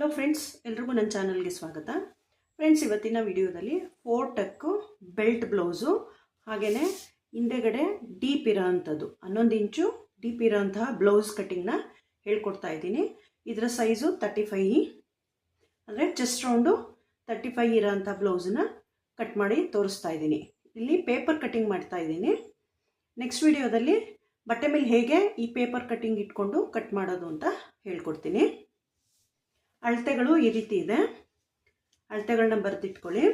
Hello friends ಎಲ್ರಿಗೂ ನನ್ನ ಚಾನಲ್ಗೆ ಸ್ವಾಗತ. ಫ್ರೆಂಡ್ಸ್ ಇವತ್ತಿನ ವಿಡಿಯೋದಲ್ಲಿ ಫೋರ್ ಟಕ್ಕು ಬೆಲ್ಟ್ ಬ್ಲೌಸು ಹಾಗೆಯೇ ಹಿಂದೆಗಡೆ ಡೀಪ್ ಇರೋ ಅಂಥದ್ದು ಹನ್ನೊಂದು ಇಂಚು ಡೀಪ್ ಇರೋಂತಹ ಬ್ಲೌಸ್ ಕಟ್ಟಿಂಗ್ನ ಹೇಳ್ಕೊಡ್ತಾ ಇದ್ದೀನಿ. ಇದರ ಸೈಜು ತರ್ಟಿ ಫೈ ಅಂದರೆ ಚೆಸ್ಟ್ ರೌಂಡು ತರ್ಟಿ ಫೈ ಇರೋಂಥ ಬ್ಲೌಸನ್ನ ಕಟ್ ಮಾಡಿ ತೋರಿಸ್ತಾ ಇದ್ದೀನಿ. ಇಲ್ಲಿ ಪೇಪರ್ ಕಟ್ಟಿಂಗ್ ಮಾಡ್ತಾ ಇದ್ದೀನಿ. ನೆಕ್ಸ್ಟ್ ವಿಡಿಯೋದಲ್ಲಿ ಬಟ್ಟೆ ಮೇಲೆ ಹೇಗೆ ಈ ಪೇಪರ್ ಕಟ್ಟಿಂಗ್ ಇಟ್ಕೊಂಡು ಕಟ್ ಮಾಡೋದು ಅಂತ ಹೇಳ್ಕೊಡ್ತೀನಿ. ಅಳತೆಗಳು ಈ ರೀತಿ ಇದೆ. ಅಳತೆಗಳನ್ನ ಬರೆದಿಟ್ಕೊಳ್ಳಿ.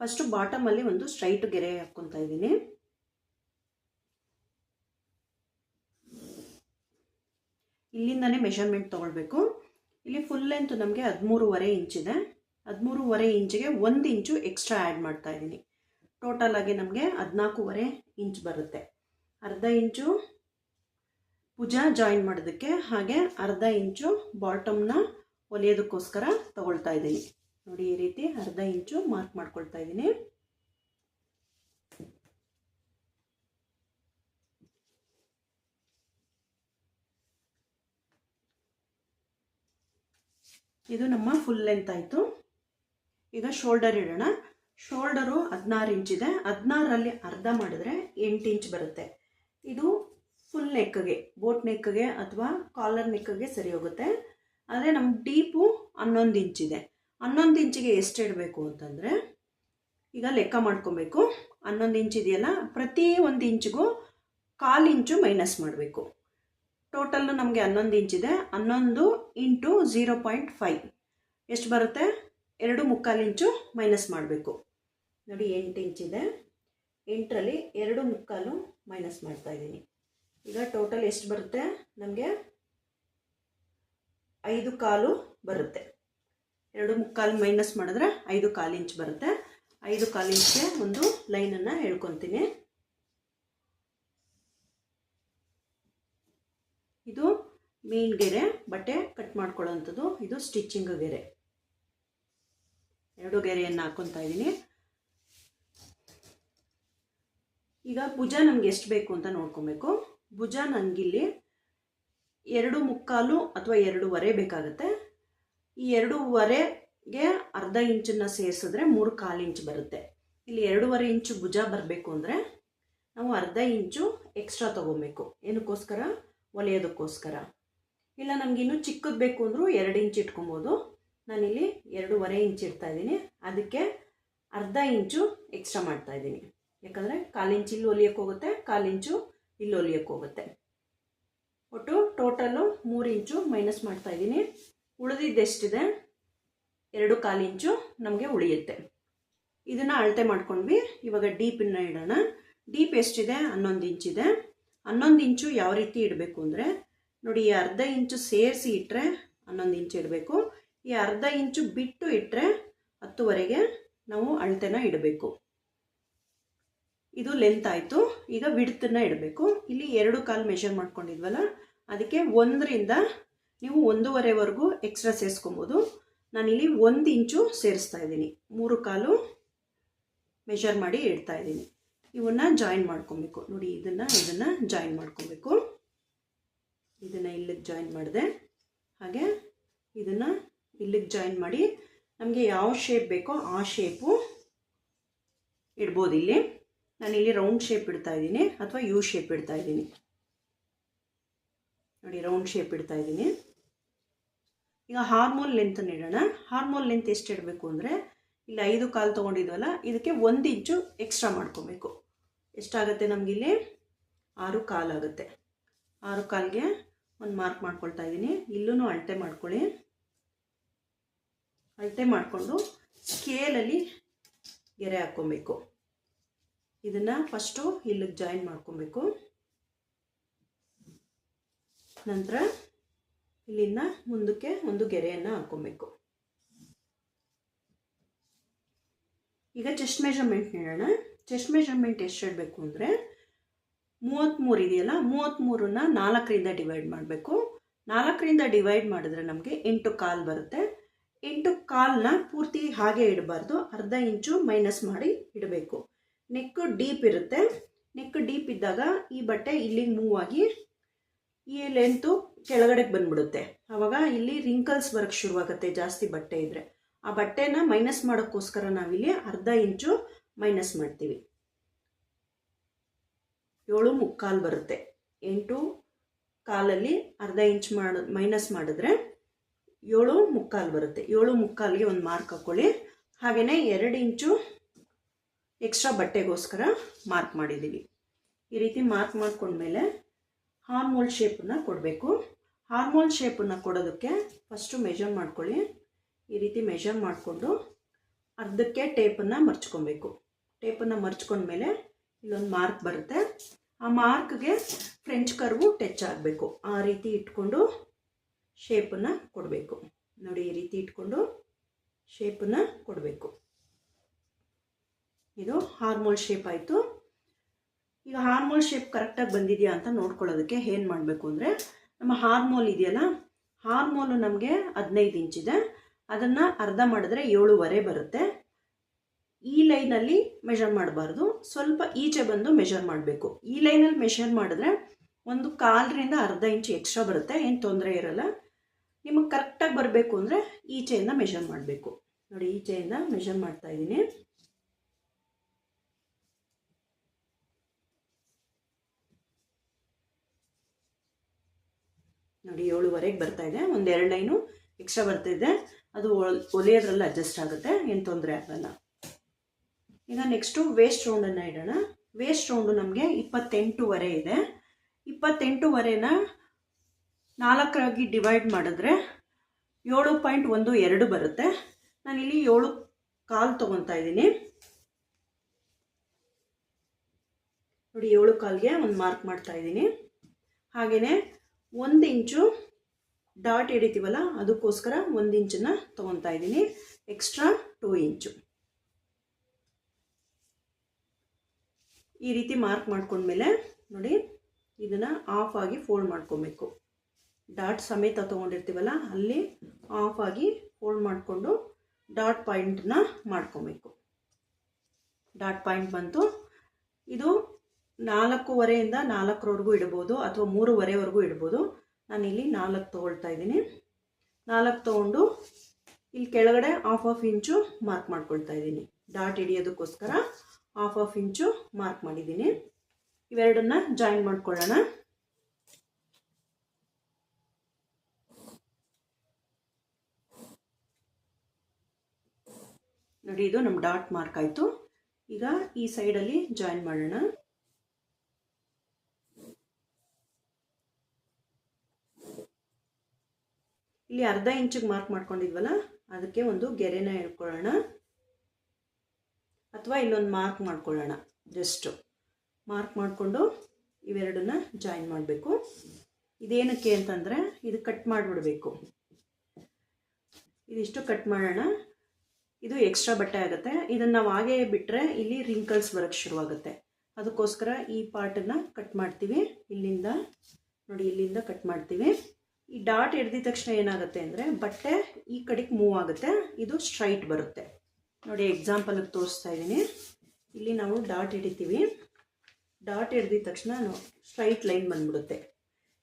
ಫಸ್ಟು ಬಾಟಮಲ್ಲಿ ಒಂದು ಸ್ಟ್ರೈಟ್ ಗೆರೆ ಹಾಕ್ಕೊತಾ ಇದ್ದೀನಿ. ಇಲ್ಲಿಂದನೇ ಮೆಷರ್ಮೆಂಟ್ ತೊಗೊಳ್ಬೇಕು. ಇಲ್ಲಿ ಫುಲ್ ಲೆಂತ್ ನಮಗೆ ಹದಿಮೂರುವರೆ ಇಂಚಿದೆ ಹದಿಮೂರುವರೆ ಇಂಚಿಗೆ ಒಂದು ಇಂಚು ಎಕ್ಸ್ಟ್ರಾ ಆ್ಯಡ್ ಮಾಡ್ತಾ ಇದ್ದೀನಿ. ಟೋಟಲ್ ಆಗಿ ನಮಗೆ ಹದಿನಾಲ್ಕೂವರೆ ಇಂಚ್ ಬರುತ್ತೆ. ಅರ್ಧ ಇಂಚು ಭುಜ ಜಾಯಿನ್ ಮಾಡೋದಕ್ಕೆ ಹಾಗೆ ಅರ್ಧ ಇಂಚು ಬಾಟಮ್ನ ಹೊಲಿಯೋದಕ್ಕೋಸ್ಕರ ತಗೊಳ್ತಾ ಇದ್ದೀನಿ. ನೋಡಿ, ಈ ರೀತಿ ಅರ್ಧ ಇಂಚು ಮಾರ್ಕ್ ಮಾಡ್ಕೊಳ್ತಾ ಇದ್ದೀನಿ. ಇದು ನಮ್ಮ ಫುಲ್ ಲೆಂತ್ ಆಯಿತು. ಈಗ ಶೋಲ್ಡರ್ ಇಡೋಣ. ಶೋಲ್ಡರು ಹದಿನಾರು ಇಂಚಿದೆ. ಹದಿನಾರರಲ್ಲಿ ಅರ್ಧ ಮಾಡಿದ್ರೆ ಎಂಟು ಇಂಚ್ ಬರುತ್ತೆ. ಇದು ಫುಲ್ ನೆಕ್ಗೆ ಬೋಟ್ ನೆಕ್ಗೆ ಅಥವಾ ಕಾಲರ್ ನೆಕ್ಗೆ ಸರಿ ಹೋಗುತ್ತೆ. ಆದರೆ ನಮ್ಮ ಡೀಪು ಹನ್ನೊಂದು ಇಂಚಿದೆ ಹನ್ನೊಂದು ಇಂಚಿಗೆ ಎಷ್ಟು ಇಡಬೇಕು ಅಂತಂದರೆ, ಈಗ ಲೆಕ್ಕ ಮಾಡ್ಕೊಬೇಕು. ಹನ್ನೊಂದು ಇಂಚ್ ಇದೆಯಲ್ಲ, ಪ್ರತಿ ಒಂದು ಇಂಚಿಗೂ ಕಾಲು ಇಂಚು ಮೈನಸ್ ಮಾಡಬೇಕು. ಟೋಟಲ್ ನಮಗೆ ಹನ್ನೊಂದು ಇಂಚಿದೆ ಹನ್ನೊಂದು ಇಂಟು ಝೀರೋ ಪಾಯಿಂಟ್ ಫೈವ್ ಎಷ್ಟು ಬರುತ್ತೆ? ಎರಡು ಮುಕ್ಕಾಲು ಇಂಚು ಮೈನಸ್ ಮಾಡಬೇಕು. ನೋಡಿ ಎಂಟು ಇಂಚಿದೆ ಎಂಟರಲ್ಲಿ ಎರಡು ಮುಕ್ಕಾಲು ಮೈನಸ್ ಮಾಡ್ತಾ ಇದ್ದೀನಿ. ಈಗ ಟೋಟಲ್ ಎಷ್ಟು ಬರುತ್ತೆ? ನಮಗೆ ಐದು ಕಾಲು ಬರುತ್ತೆ. ಎರಡು ಮುಕ್ಕಾಲು ಮೈನಸ್ ಮಾಡಿದ್ರೆ ಐದು ಕಾಲು ಇಂಚ್ ಬರುತ್ತೆ. ಐದು ಕಾಲು ಇಂಚ್ಗೆ ಒಂದು ಲೈನನ್ನು ಹೇಳ್ಕೊತೀನಿ. ಇದು ಮೇನ್ ಗೆರೆ, ಬಟ್ಟೆ ಕಟ್ ಮಾಡ್ಕೊಳ್ಳೋವಂಥದ್ದು ಇದು ಸ್ಟಿಚ್ಚಿಂಗ್ ಗೆರೆ. ಎರಡು ಗೆರೆಯನ್ನು ಹಾಕ್ಕೊತಾ ಇದ್ದೀನಿ. ಈಗ ಭುಜ ನಮ್ಗೆ ಎಷ್ಟು ಬೇಕು ಅಂತ ನೋಡ್ಕೊಬೇಕು. ಭುಜ ನನಗಿಲ್ಲಿ ಎರಡು ಮುಕ್ಕಾಲು ಅಥವಾ ಎರಡೂವರೆ ಬೇಕಾಗುತ್ತೆ. ಈ ಎರಡೂವರೆಗೆ ಅರ್ಧ ಇಂಚನ್ನು ಸೇರಿಸಿದ್ರೆ ಮೂರು ಕಾಲು ಇಂಚು ಬರುತ್ತೆ. ಇಲ್ಲಿ ಎರಡೂವರೆ ಇಂಚು ಭುಜ ಬರಬೇಕು ಅಂದರೆ ನಾವು ಅರ್ಧ ಇಂಚು ಎಕ್ಸ್ಟ್ರಾ ತೊಗೊಬೇಕು. ಏನಕ್ಕೋಸ್ಕರ? ಒಲೆಯೋದಕ್ಕೋಸ್ಕರ. ಇಲ್ಲ, ನಮ್ಗೆ ಇನ್ನೂ ಚಿಕ್ಕದು ಬೇಕು ಅಂದರೂ ಎರಡು ಇಂಚು ಇಟ್ಕೊಬೋದು. ನಾನಿಲ್ಲಿ ಎರಡೂವರೆ ಇಂಚ್ ಇಡ್ತಾ ಇದ್ದೀನಿ. ಅದಕ್ಕೆ ಅರ್ಧ ಇಂಚು ಎಕ್ಸ್ಟ್ರಾ ಮಾಡ್ತಾ ಇದ್ದೀನಿ. ಯಾಕಂದರೆ ಕಾಲು ಒಲಿಯೋಕ್ಕೋಗುತ್ತೆ ಹೋಗುತ್ತೆ, ಕಾಲು ಇಂಚು ಇಲ್ಲಿ ಒಲಿಯಕ್ಕೆ ಹೋಗುತ್ತೆ. ಒಟ್ಟು ಟೋಟಲು ಮೂರು ಇಂಚು ಮೈನಸ್ ಮಾಡ್ತಾ ಇದ್ದೀನಿ. ಉಳಿದಿದ್ದೆಷ್ಟಿದೆ ಎರಡು ಕಾಲು ಇಂಚು ನಮಗೆ ಉಳಿಯುತ್ತೆ. ಇದನ್ನು ಅಳತೆ ಮಾಡ್ಕೊಂಡ್ವಿ. ಇವಾಗ ಡೀಪನ್ನು ಇಡೋಣ. ಡೀಪ್ ಎಷ್ಟಿದೆ? ಹನ್ನೊಂದು ಇಂಚಿದೆ ಹನ್ನೊಂದು ಇಂಚು ಯಾವ ರೀತಿ ಇಡಬೇಕು ಅಂದರೆ, ನೋಡಿ ಈ ಅರ್ಧ ಇಂಚು ಸೇರಿಸಿ ಇಟ್ಟರೆ ಹನ್ನೊಂದು ಇಂಚು ಇಡಬೇಕು. ಈ ಅರ್ಧ ಇಂಚು ಬಿಟ್ಟು ಇಟ್ಟರೆ ಹತ್ತುವರೆಗೆ ನಾವು ಅಳತೆನ ಇಡಬೇಕು. ಇದು ಲೆಂತ್ ಆಯಿತು. ಈಗ ವಿಡ್ತನ್ನ ಇಡಬೇಕು. ಇಲ್ಲಿ ಎರಡು ಕಾಲು ಮೆಷರ್ ಮಾಡ್ಕೊಂಡಿದ್ವಲ್ಲ, ಅದಕ್ಕೆ ಒಂದರಿಂದ ನೀವು ಒಂದೂವರೆವರೆಗೂ ಎಕ್ಸ್ಟ್ರಾ ಸೇರಿಸ್ಕೊಬೋದು. ನಾನಿಲ್ಲಿ ಒಂದು ಇಂಚು ಸೇರಿಸ್ತಾ ಇದ್ದೀನಿ. ಮೂರು ಕಾಲು ಮೆಷರ್ ಮಾಡಿ ಇಡ್ತಾ ಇದ್ದೀನಿ. ಇವನ್ನ ಜಾಯಿನ್ ಮಾಡ್ಕೊಬೇಕು. ನೋಡಿ, ಇದನ್ನು ಇದನ್ನು ಜಾಯಿನ್ ಮಾಡ್ಕೊಬೇಕು. ಇದನ್ನು ಇಲ್ಲಿಗೆ ಜಾಯಿನ್ ಮಾಡಿದೆ. ಹಾಗೆ ಇದನ್ನು ಇಲ್ಲಿಗೆ ಜಾಯಿನ್ ಮಾಡಿ ನಮಗೆ ಯಾವ ಶೇಪ್ ಬೇಕೋ ಆ ಶೇಪು ಇಡ್ಬೋದು ಇಲ್ಲಿ. ನಾನಿಲ್ಲಿ ರೌಂಡ್ ಶೇಪ್ ಇಡ್ತಾ ಇದ್ದೀನಿ ಅಥವಾ ಯು ಶೇಪ್ ಇಡ್ತಾ ಇದ್ದೀನಿ. ನೋಡಿ ರೌಂಡ್ ಶೇಪ್ ಇಡ್ತಾ ಇದ್ದೀನಿ. ಈಗ ಹಾರ್ಮೋನ್ ಲೆಂತನ್ನು ಇಡೋಣ. ಹಾರ್ಮೋನ್ ಲೆಂತ್ ಎಷ್ಟು ಇಡಬೇಕು ಅಂದರೆ, ಇಲ್ಲಿ ಐದು ಕಾಲು ತೊಗೊಂಡಿದ್ವಲ್ಲ, ಇದಕ್ಕೆ ಒಂದು ಇಂಚು ಎಕ್ಸ್ಟ್ರಾ ಮಾಡ್ಕೊಬೇಕು. ಎಷ್ಟಾಗುತ್ತೆ ನಮಗಿಲ್ಲಿ? ಆರು ಕಾಲಾಗುತ್ತೆ ಆರು ಕಾಲಿಗೆ ಒಂದು ಮಾರ್ಕ್ ಮಾಡ್ಕೊಳ್ತಾ ಇದ್ದೀನಿ. ಇಲ್ಲೂ ಅಳತೆ ಮಾಡ್ಕೊಳ್ಳಿ. ಅಳತೆ ಮಾಡಿಕೊಂಡು ಸ್ಕೇಲಲ್ಲಿ ಗೆರೆ ಹಾಕ್ಕೊಬೇಕು. ಇದನ್ನು ಫಸ್ಟು ಇಲ್ಲಿಗೆ ಜಾಯಿನ್ ಮಾಡ್ಕೊಬೇಕು. ನಂತರ ಇಲ್ಲಿನ ಮುಂದಕ್ಕೆ ಒಂದು ಗೆರೆಯನ್ನು ಹಾಕ್ಕೊಬೇಕು ಈಗ ಚೆಸ್ಟ್ ಮೆಷರ್ಮೆಂಟ್ ನೀಡೋಣ ಚೆಸ್ಟ್ ಮೆಷರ್ಮೆಂಟ್ ಎಷ್ಟು ಇಡಬೇಕು ಅಂದರೆ ಮೂವತ್ತ್ಮೂರು ಇದೆಯಲ್ಲ ಮೂವತ್ತ್ಮೂರನ್ನ ನಾಲ್ಕರಿಂದ ಡಿವೈಡ್ ಮಾಡಬೇಕು. ನಾಲ್ಕರಿಂದ ಡಿವೈಡ್ ಮಾಡಿದ್ರೆ ನಮಗೆ ಎಂಟು ಕಾಲು ಬರುತ್ತೆ. ಎಂಟು ಕಾಲನ್ನ ಪೂರ್ತಿ ಹಾಗೆ ಇಡಬಾರ್ದು. ಅರ್ಧ ಇಂಚು ಮೈನಸ್ ಮಾಡಿ ಇಡಬೇಕು. ನೆಕ್ ಡೀಪ್ ಇರುತ್ತೆ. ನೆಕ್ ಡೀಪ್ ಇದ್ದಾಗ ಈ ಬಟ್ಟೆ ಇಲ್ಲಿಗೆ ಮೂವ್ ಆಗಿ ಈ ಲೆಂತು ಕೆಳಗಡೆಗೆ ಬಂದ್ಬಿಡುತ್ತೆ. ಆವಾಗ ಇಲ್ಲಿ ರಿಂಕಲ್ಸ್ ವರ್ಕ್ ಶುರುವಾಗುತ್ತೆ, ಜಾಸ್ತಿ ಬಟ್ಟೆ ಇದ್ದರೆ ಆ ಬಟ್ಟೆನ ಮೈನಸ್ ಮಾಡೋಕ್ಕೋಸ್ಕರ ನಾವಿಲ್ಲಿ ಅರ್ಧ ಇಂಚು ಮೈನಸ್ ಮಾಡ್ತೀವಿ. ಏಳು ಮುಕ್ಕಾಲು ಬರುತ್ತೆ. ಎಂಟು ಕಾಲಲ್ಲಿ ಅರ್ಧ ಇಂಚ್ ಮಾಡ ಮೈನಸ್ ಮಾಡಿದ್ರೆ ಏಳು ಮುಕ್ಕಾಲು ಬರುತ್ತೆ. ಏಳು ಮುಕ್ಕಾಲಿಗೆ ಒಂದು ಮಾರ್ಕ್ ಹಾಕ್ಕೊಳ್ಳಿ ಹಾಗೆಯೇ ಎರಡು ಇಂಚು ಎಕ್ಸ್ಟ್ರಾ ಬಟ್ಟೆಗೋಸ್ಕರ ಮಾರ್ಕ್ ಮಾಡಿದ್ದೀವಿ. ಈ ರೀತಿ ಮಾರ್ಕ್ ಮಾಡ್ಕೊಂಡ್ಮೇಲೆ ಹಾರ್ಮೋಲ್ ಶೇಪನ್ನು ಕೊಡಬೇಕು. ಹಾರ್ಮೋಲ್ ಶೇಪನ್ನು ಕೊಡೋದಕ್ಕೆ ಫಸ್ಟು ಮೆಜರ್ ಮಾಡ್ಕೊಳ್ಳಿ. ಈ ರೀತಿ ಮೆಜರ್ ಮಾಡಿಕೊಂಡು ಅರ್ಧಕ್ಕೆ ಟೇಪನ್ನು ಮರ್ಚ್ಕೊಬೇಕು. ಟೇಪನ್ನು ಮರ್ಚ್ಕೊಂಡ್ಮೇಲೆ ಇಲ್ಲೊಂದು ಮಾರ್ಕ್ ಬರುತ್ತೆ. ಆ ಮಾರ್ಕ್ಗೆ ಫ್ರೆಂಚ್ ಕರ್ವು ಟಚ್ ಆಗಬೇಕು. ಆ ರೀತಿ ಇಟ್ಕೊಂಡು ಶೇಪನ್ನು ಕೊಡಬೇಕು. ನೋಡಿ, ಈ ರೀತಿ ಇಟ್ಕೊಂಡು ಶೇಪನ್ನು ಕೊಡಬೇಕು. ಇದು ಹಾರ್ಮೋಲ್ ಶೇಪ್ ಆಯಿತು. ಈಗ ಹಾರ್ಮೋಲ್ ಶೇಪ್ ಕರೆಕ್ಟಾಗಿ ಬಂದಿದೆಯಾ ಅಂತ ನೋಡ್ಕೊಳ್ಳೋದಕ್ಕೆ ಏನು ಮಾಡಬೇಕು ಅಂದರೆ ನಮ್ಮ ಹಾರ್ಮೋಲ್ ಇದೆಯಲ್ಲ ಹಾರ್ಮೋಲು ನಮಗೆ ಹದಿನೈದು ಇಂಚಿದೆ ಅದನ್ನು ಅರ್ಧ ಮಾಡಿದ್ರೆ ಏಳುವರೆ ಬರುತ್ತೆ. ಈ ಲೈನಲ್ಲಿ ಮೆಷರ್ ಮಾಡಬಾರ್ದು. ಸ್ವಲ್ಪ ಈಚೆ ಬಂದು ಮೆಷರ್ ಮಾಡಬೇಕು. ಈ ಲೈನಲ್ಲಿ ಮೆಷರ್ ಮಾಡಿದ್ರೆ ಒಂದು ಕಾಲರಿಂದ ಅರ್ಧ ಇಂಚು ಎಕ್ಸ್ಟ್ರಾ ಬರುತ್ತೆ. ಏನು ತೊಂದರೆ ಇರಲ್ಲ. ನಿಮಗೆ ಕರೆಕ್ಟಾಗಿ ಬರಬೇಕು ಅಂದರೆ ಈಚೆಯಿಂದ ಮೆಷರ್ ಮಾಡಬೇಕು. ನೋಡಿ, ಈಚೆಯಿಂದ ಮೆಷರ್ ಮಾಡ್ತಾ ಇದ್ದೀನಿ. ನೋಡಿ, ಏಳುವರೆಗೆ ಬರ್ತಾ ಇದೆ. ಒಂದು ಎರಡು ಲೈನು ಎಕ್ಸ್ಟ್ರಾ ಇದೆ. ಅದು ಒಲೆಯೋದ್ರಲ್ಲಿ ಅಡ್ಜಸ್ಟ್ ಆಗುತ್ತೆ. ಏನು ತೊಂದರೆ ಆಗಲ್ಲ. ಈಗ ನೆಕ್ಸ್ಟು ವೇಸ್ಟ್ ರೌಂಡನ್ನು ಇಡೋಣ. ವೇಸ್ಟ್ ರೌಂಡು ನಮಗೆ ಇಪ್ಪತ್ತೆಂಟೂವರೆ ಇದೆ. ಇಪ್ಪತ್ತೆಂಟೂವರೆನ ನಾಲ್ಕರಾಗಿ ಡಿವೈಡ್ ಮಾಡಿದ್ರೆ ಏಳು ಪಾಯಿಂಟ್ ಒಂದು ಎರಡು ಬರುತ್ತೆ. ನಾನಿಲ್ಲಿ ಏಳು ಕಾಲು ತೊಗೊತಾ ಇದ್ದೀನಿ. ನೋಡಿ, ಏಳು ಕಾಲ್ಗೆ ಒಂದು ಮಾರ್ಕ್ ಮಾಡ್ತಾ ಇದ್ದೀನಿ. ಹಾಗೆಯೇ ಒಂದು ಇಂಚು ಡಾಟ್ ಹಿಡಿತೀವಲ್ಲ, ಅದಕ್ಕೋಸ್ಕರ ಒಂದು ಇಂಚನ್ನ ತೊಗೊತಾ ಇದ್ದೀನಿ. ಎಕ್ಸ್ಟ್ರಾ ಟೂ ಇಂಚು. ಈ ರೀತಿ ಮಾರ್ಕ್ ಮಾಡ್ಕೊಂಡ್ಮೇಲೆ ನೋಡಿ, ಇದನ್ನು ಆಫ್ ಆಗಿ ಫೋಲ್ಡ್ ಮಾಡ್ಕೊಬೇಕು. ಡಾಟ್ ಸಮೇತ ತೊಗೊಂಡಿರ್ತೀವಲ್ಲ, ಅಲ್ಲಿ ಆಫ್ ಆಗಿ ಫೋಲ್ಡ್ ಮಾಡಿಕೊಂಡು ಡಾಟ್ ಪಾಯಿಂಟನ್ನ ಮಾಡ್ಕೊಬೇಕು. ಡಾಟ್ ಪಾಯಿಂಟ್ ಬಂತು. ಇದು ನಾಲ್ಕೂವರೆಯಿಂದ ನಾಲ್ಕರವರೆಗೂ ಇಡ್ಬೋದು ಅಥವಾ ಮೂರುವರೆವರೆಗೂ ಇಡ್ಬೋದು. ನಾನಿಲ್ಲಿ ನಾಲ್ಕು ತೊಗೊಳ್ತಾ ಇದ್ದೀನಿ. ನಾಲ್ಕು ತೊಗೊಂಡು ಇಲ್ಲಿ ಕೆಳಗಡೆ ಆಫ್ ಆಫ್ ಇಂಚು ಮಾರ್ಕ್ ಮಾಡ್ಕೊಳ್ತಾ ಇದ್ದೀನಿ. ಡಾಟ್ ಹಿಡಿಯೋದಕ್ಕೋಸ್ಕರ ಹಾಫ್ ಆಫ್ ಇಂಚು ಮಾರ್ಕ್ ಮಾಡಿದ್ದೀನಿ. ಇವೆರಡನ್ನ ಜಾಯಿನ್ ಮಾಡ್ಕೊಳ್ಳೋಣ. ನೋಡಿ, ಇದು ನಮ್ಮ ಡಾಟ್ ಮಾರ್ಕ್ ಆಯಿತು. ಈಗ ಈ ಸೈಡಲ್ಲಿ ಜಾಯಿನ್ ಮಾಡೋಣ. ಇಲ್ಲಿ ಅರ್ಧ ಇಂಚಿಗೆ ಮಾರ್ಕ್ ಮಾಡ್ಕೊಂಡಿದ್ವಲ್ಲ, ಅದಕ್ಕೆ ಒಂದು ಗೆರೆನ ಇಟ್ಕೊಳ್ಳೋಣ ಅಥವಾ ಇಲ್ಲೊಂದು ಮಾರ್ಕ್ ಮಾಡ್ಕೊಳ್ಳೋಣ ಜಸ್ಟು ಮಾರ್ಕ್ ಮಾಡಿಕೊಂಡು ಇವೆರಡನ್ನ ಜಾಯಿನ್ ಮಾಡಬೇಕು. ಇದೇನಕ್ಕೆ ಅಂತಂದರೆ, ಇದು ಕಟ್ ಮಾಡಿಬಿಡಬೇಕು. ಇದಿಷ್ಟು ಕಟ್ ಮಾಡೋಣ. ಇದು ಎಕ್ಸ್ಟ್ರಾ ಬಟ್ಟೆ ಆಗುತ್ತೆ. ಇದನ್ನು ನಾವು ಹಾಗೇ ಬಿಟ್ಟರೆ ಇಲ್ಲಿ ರಿಂಕಲ್ಸ್ ಬರೋಕ್ಕೆ ಶುರುವಾಗುತ್ತೆ. ಅದಕ್ಕೋಸ್ಕರ ಈ ಪಾರ್ಟನ್ನು ಕಟ್ ಮಾಡ್ತೀವಿ. ಇಲ್ಲಿಂದ, ನೋಡಿ ಇಲ್ಲಿಂದ ಕಟ್ ಮಾಡ್ತೀವಿ. ಈ ಡಾಟ್ ಹಿಡ್ದಿದ ತಕ್ಷಣ ಏನಾಗುತ್ತೆ ಅಂದರೆ ಬಟ್ಟೆ ಈ ಕಡೆಗೆ ಮೂವ್ ಆಗುತ್ತೆ. ಇದು ಸ್ಟ್ರೈಟ್ ಬರುತ್ತೆ. ನೋಡಿ ಎಕ್ಸಾಂಪಲ್ಗೆ ತೋರಿಸ್ತಾ ಇದ್ದೀನಿ. ಇಲ್ಲಿ ನಾವು ಡಾಟ್ ಹಿಡಿತೀವಿ. ಡಾಟ್ ಹಿಡ್ದಿದ ತಕ್ಷಣ ಸ್ಟ್ರೈಟ್ ಲೈನ್ ಬಂದ್ಬಿಡುತ್ತೆ.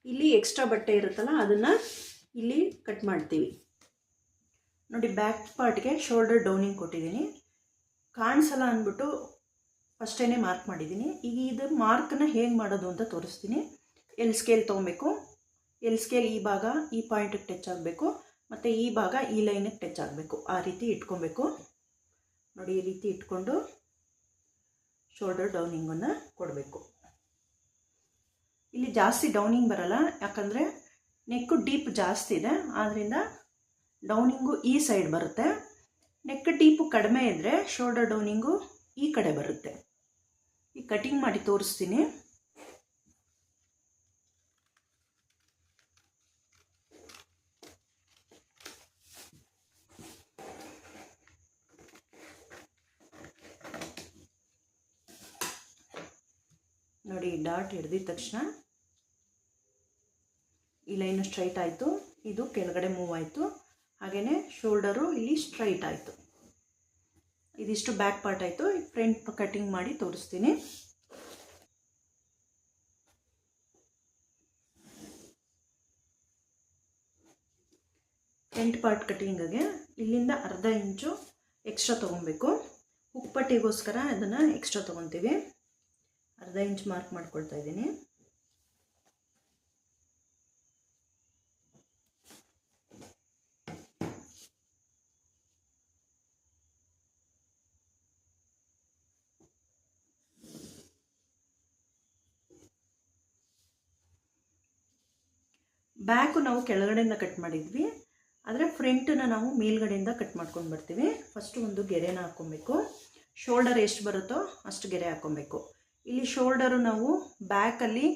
ಇಲ್ಲಿ ಎಕ್ಸ್ಟ್ರಾ ಬಟ್ಟೆ ಇರುತ್ತಲ್ಲ, ಅದನ್ನು ಇಲ್ಲಿ ಕಟ್ ಮಾಡ್ತೀವಿ. ನೋಡಿ ಬ್ಯಾಕ್ ಪಾರ್ಟ್ಗೆ ಶೋಲ್ಡರ್ ಡೌನಿಂಗ್ ಕೊಟ್ಟಿದ್ದೀನಿ. ಕಾಣಿಸಲ್ಲ ಅಂದ್ಬಿಟ್ಟು ಫಸ್ಟೇ ಮಾರ್ಕ್ ಮಾಡಿದ್ದೀನಿ. ಈಗ ಇದು ಮಾರ್ಕನ್ನ ಹೇಗೆ ಮಾಡೋದು ಅಂತ ತೋರಿಸ್ತೀನಿ. ಎಲ್ ಸ್ಕೇಲ್ ತೊಗೊಬೇಕು. ಎಲ್ ಸ್ಕೇಲ್ ಈ ಭಾಗ ಈ ಪಾಯಿಂಟಿಗೆ ಟಚ್ ಆಗಬೇಕು, ಮತ್ತು ಈ ಭಾಗ ಈ ಲೈನಿಗೆ ಟಚ್ ಆಗಬೇಕು. ಆ ರೀತಿ ಇಟ್ಕೊಬೇಕು. ನೋಡಿ, ಈ ರೀತಿ ಇಟ್ಕೊಂಡು ಶೋಲ್ಡರ್ ಡೌನಿಂಗನ್ನು ಕೊಡಬೇಕು. ಇಲ್ಲಿ ಜಾಸ್ತಿ ಡೌನಿಂಗ್ ಬರಲ್ಲ, ಯಾಕಂದರೆ ನೆಕ್ಕು ಡೀಪ್ ಜಾಸ್ತಿ ಇದೆ ಆದ್ದರಿಂದ ಡೌನಿಂಗು ಈ ಸೈಡ್ ಬರುತ್ತೆ. ನೆಕ್ ಡೀಪು ಕಡಿಮೆ ಇದ್ದರೆ ಶೋಲ್ಡರ್ ಡೌನಿಂಗು ಈ ಕಡೆ ಬರುತ್ತೆ. ಈ ಕಟಿಂಗ್ ಮಾಡಿ ತೋರಿಸ್ತೀನಿ. ನೋಡಿ, ಡಾಟ್ ಹಿಡ್ದಿದ ತಕ್ಷಣ ಈ ಲೈನು ಸ್ಟ್ರೈಟ್ ಆಯಿತು. ಇದು ಕೆಳಗಡೆ ಮೂವ್ ಆಯಿತು. ಹಾಗೆಯೇ ಶೋಲ್ಡರು ಇಲ್ಲಿ ಸ್ಟ್ರೈಟ್ ಆಯಿತು. ಇದಿಷ್ಟು ಬ್ಯಾಕ್ ಪಾರ್ಟ್ ಆಯಿತು. ಫ್ರಂಟ್ ಕಟಿಂಗ್ ಮಾಡಿ ತೋರಿಸ್ತೀನಿ. ಫ್ರಂಟ್ ಪಾರ್ಟ್ ಕಟಿಂಗ್ಗೆ ಇಲ್ಲಿಂದ ಅರ್ಧ ಇಂಚು ಎಕ್ಸ್ಟ್ರಾ ತೊಗೊಬೇಕು. ಉಪ್ಪಟ್ಟಿಗೋಸ್ಕರ ಅದನ್ನು ಎಕ್ಸ್ಟ್ರಾ ತೊಗೊತೀವಿ. ಅರ್ಧ ಇಂಚ್ ಮಾರ್ಕ್ ಮಾಡ್ಕೊಳ್ತಾ ಇದ್ದೀನಿ. ಬ್ಯಾಕು ನಾವು ಕೆಳಗಡೆಯಿಂದ ಕಟ್ ಮಾಡಿದ್ವಿ. ಆದರೆ ಫ್ರಂಟನ್ನ ನಾವು ಮೇಲ್ಗಡೆಯಿಂದ ಕಟ್ ಮಾಡ್ಕೊಂಡು ಬರ್ತೀವಿ. ಫಸ್ಟು ಒಂದು ಗೆರೆನ ಹಾಕ್ಕೊಬೇಕು. ಶೋಲ್ಡರ್ ಎಷ್ಟು ಬರುತ್ತೋ ಅಷ್ಟು ಗೆರೆ ಹಾಕ್ಕೊಬೇಕು. ಇಲ್ಲಿ ಶೋಲ್ಡರು ನಾವು ಬ್ಯಾಕಲ್ಲಿ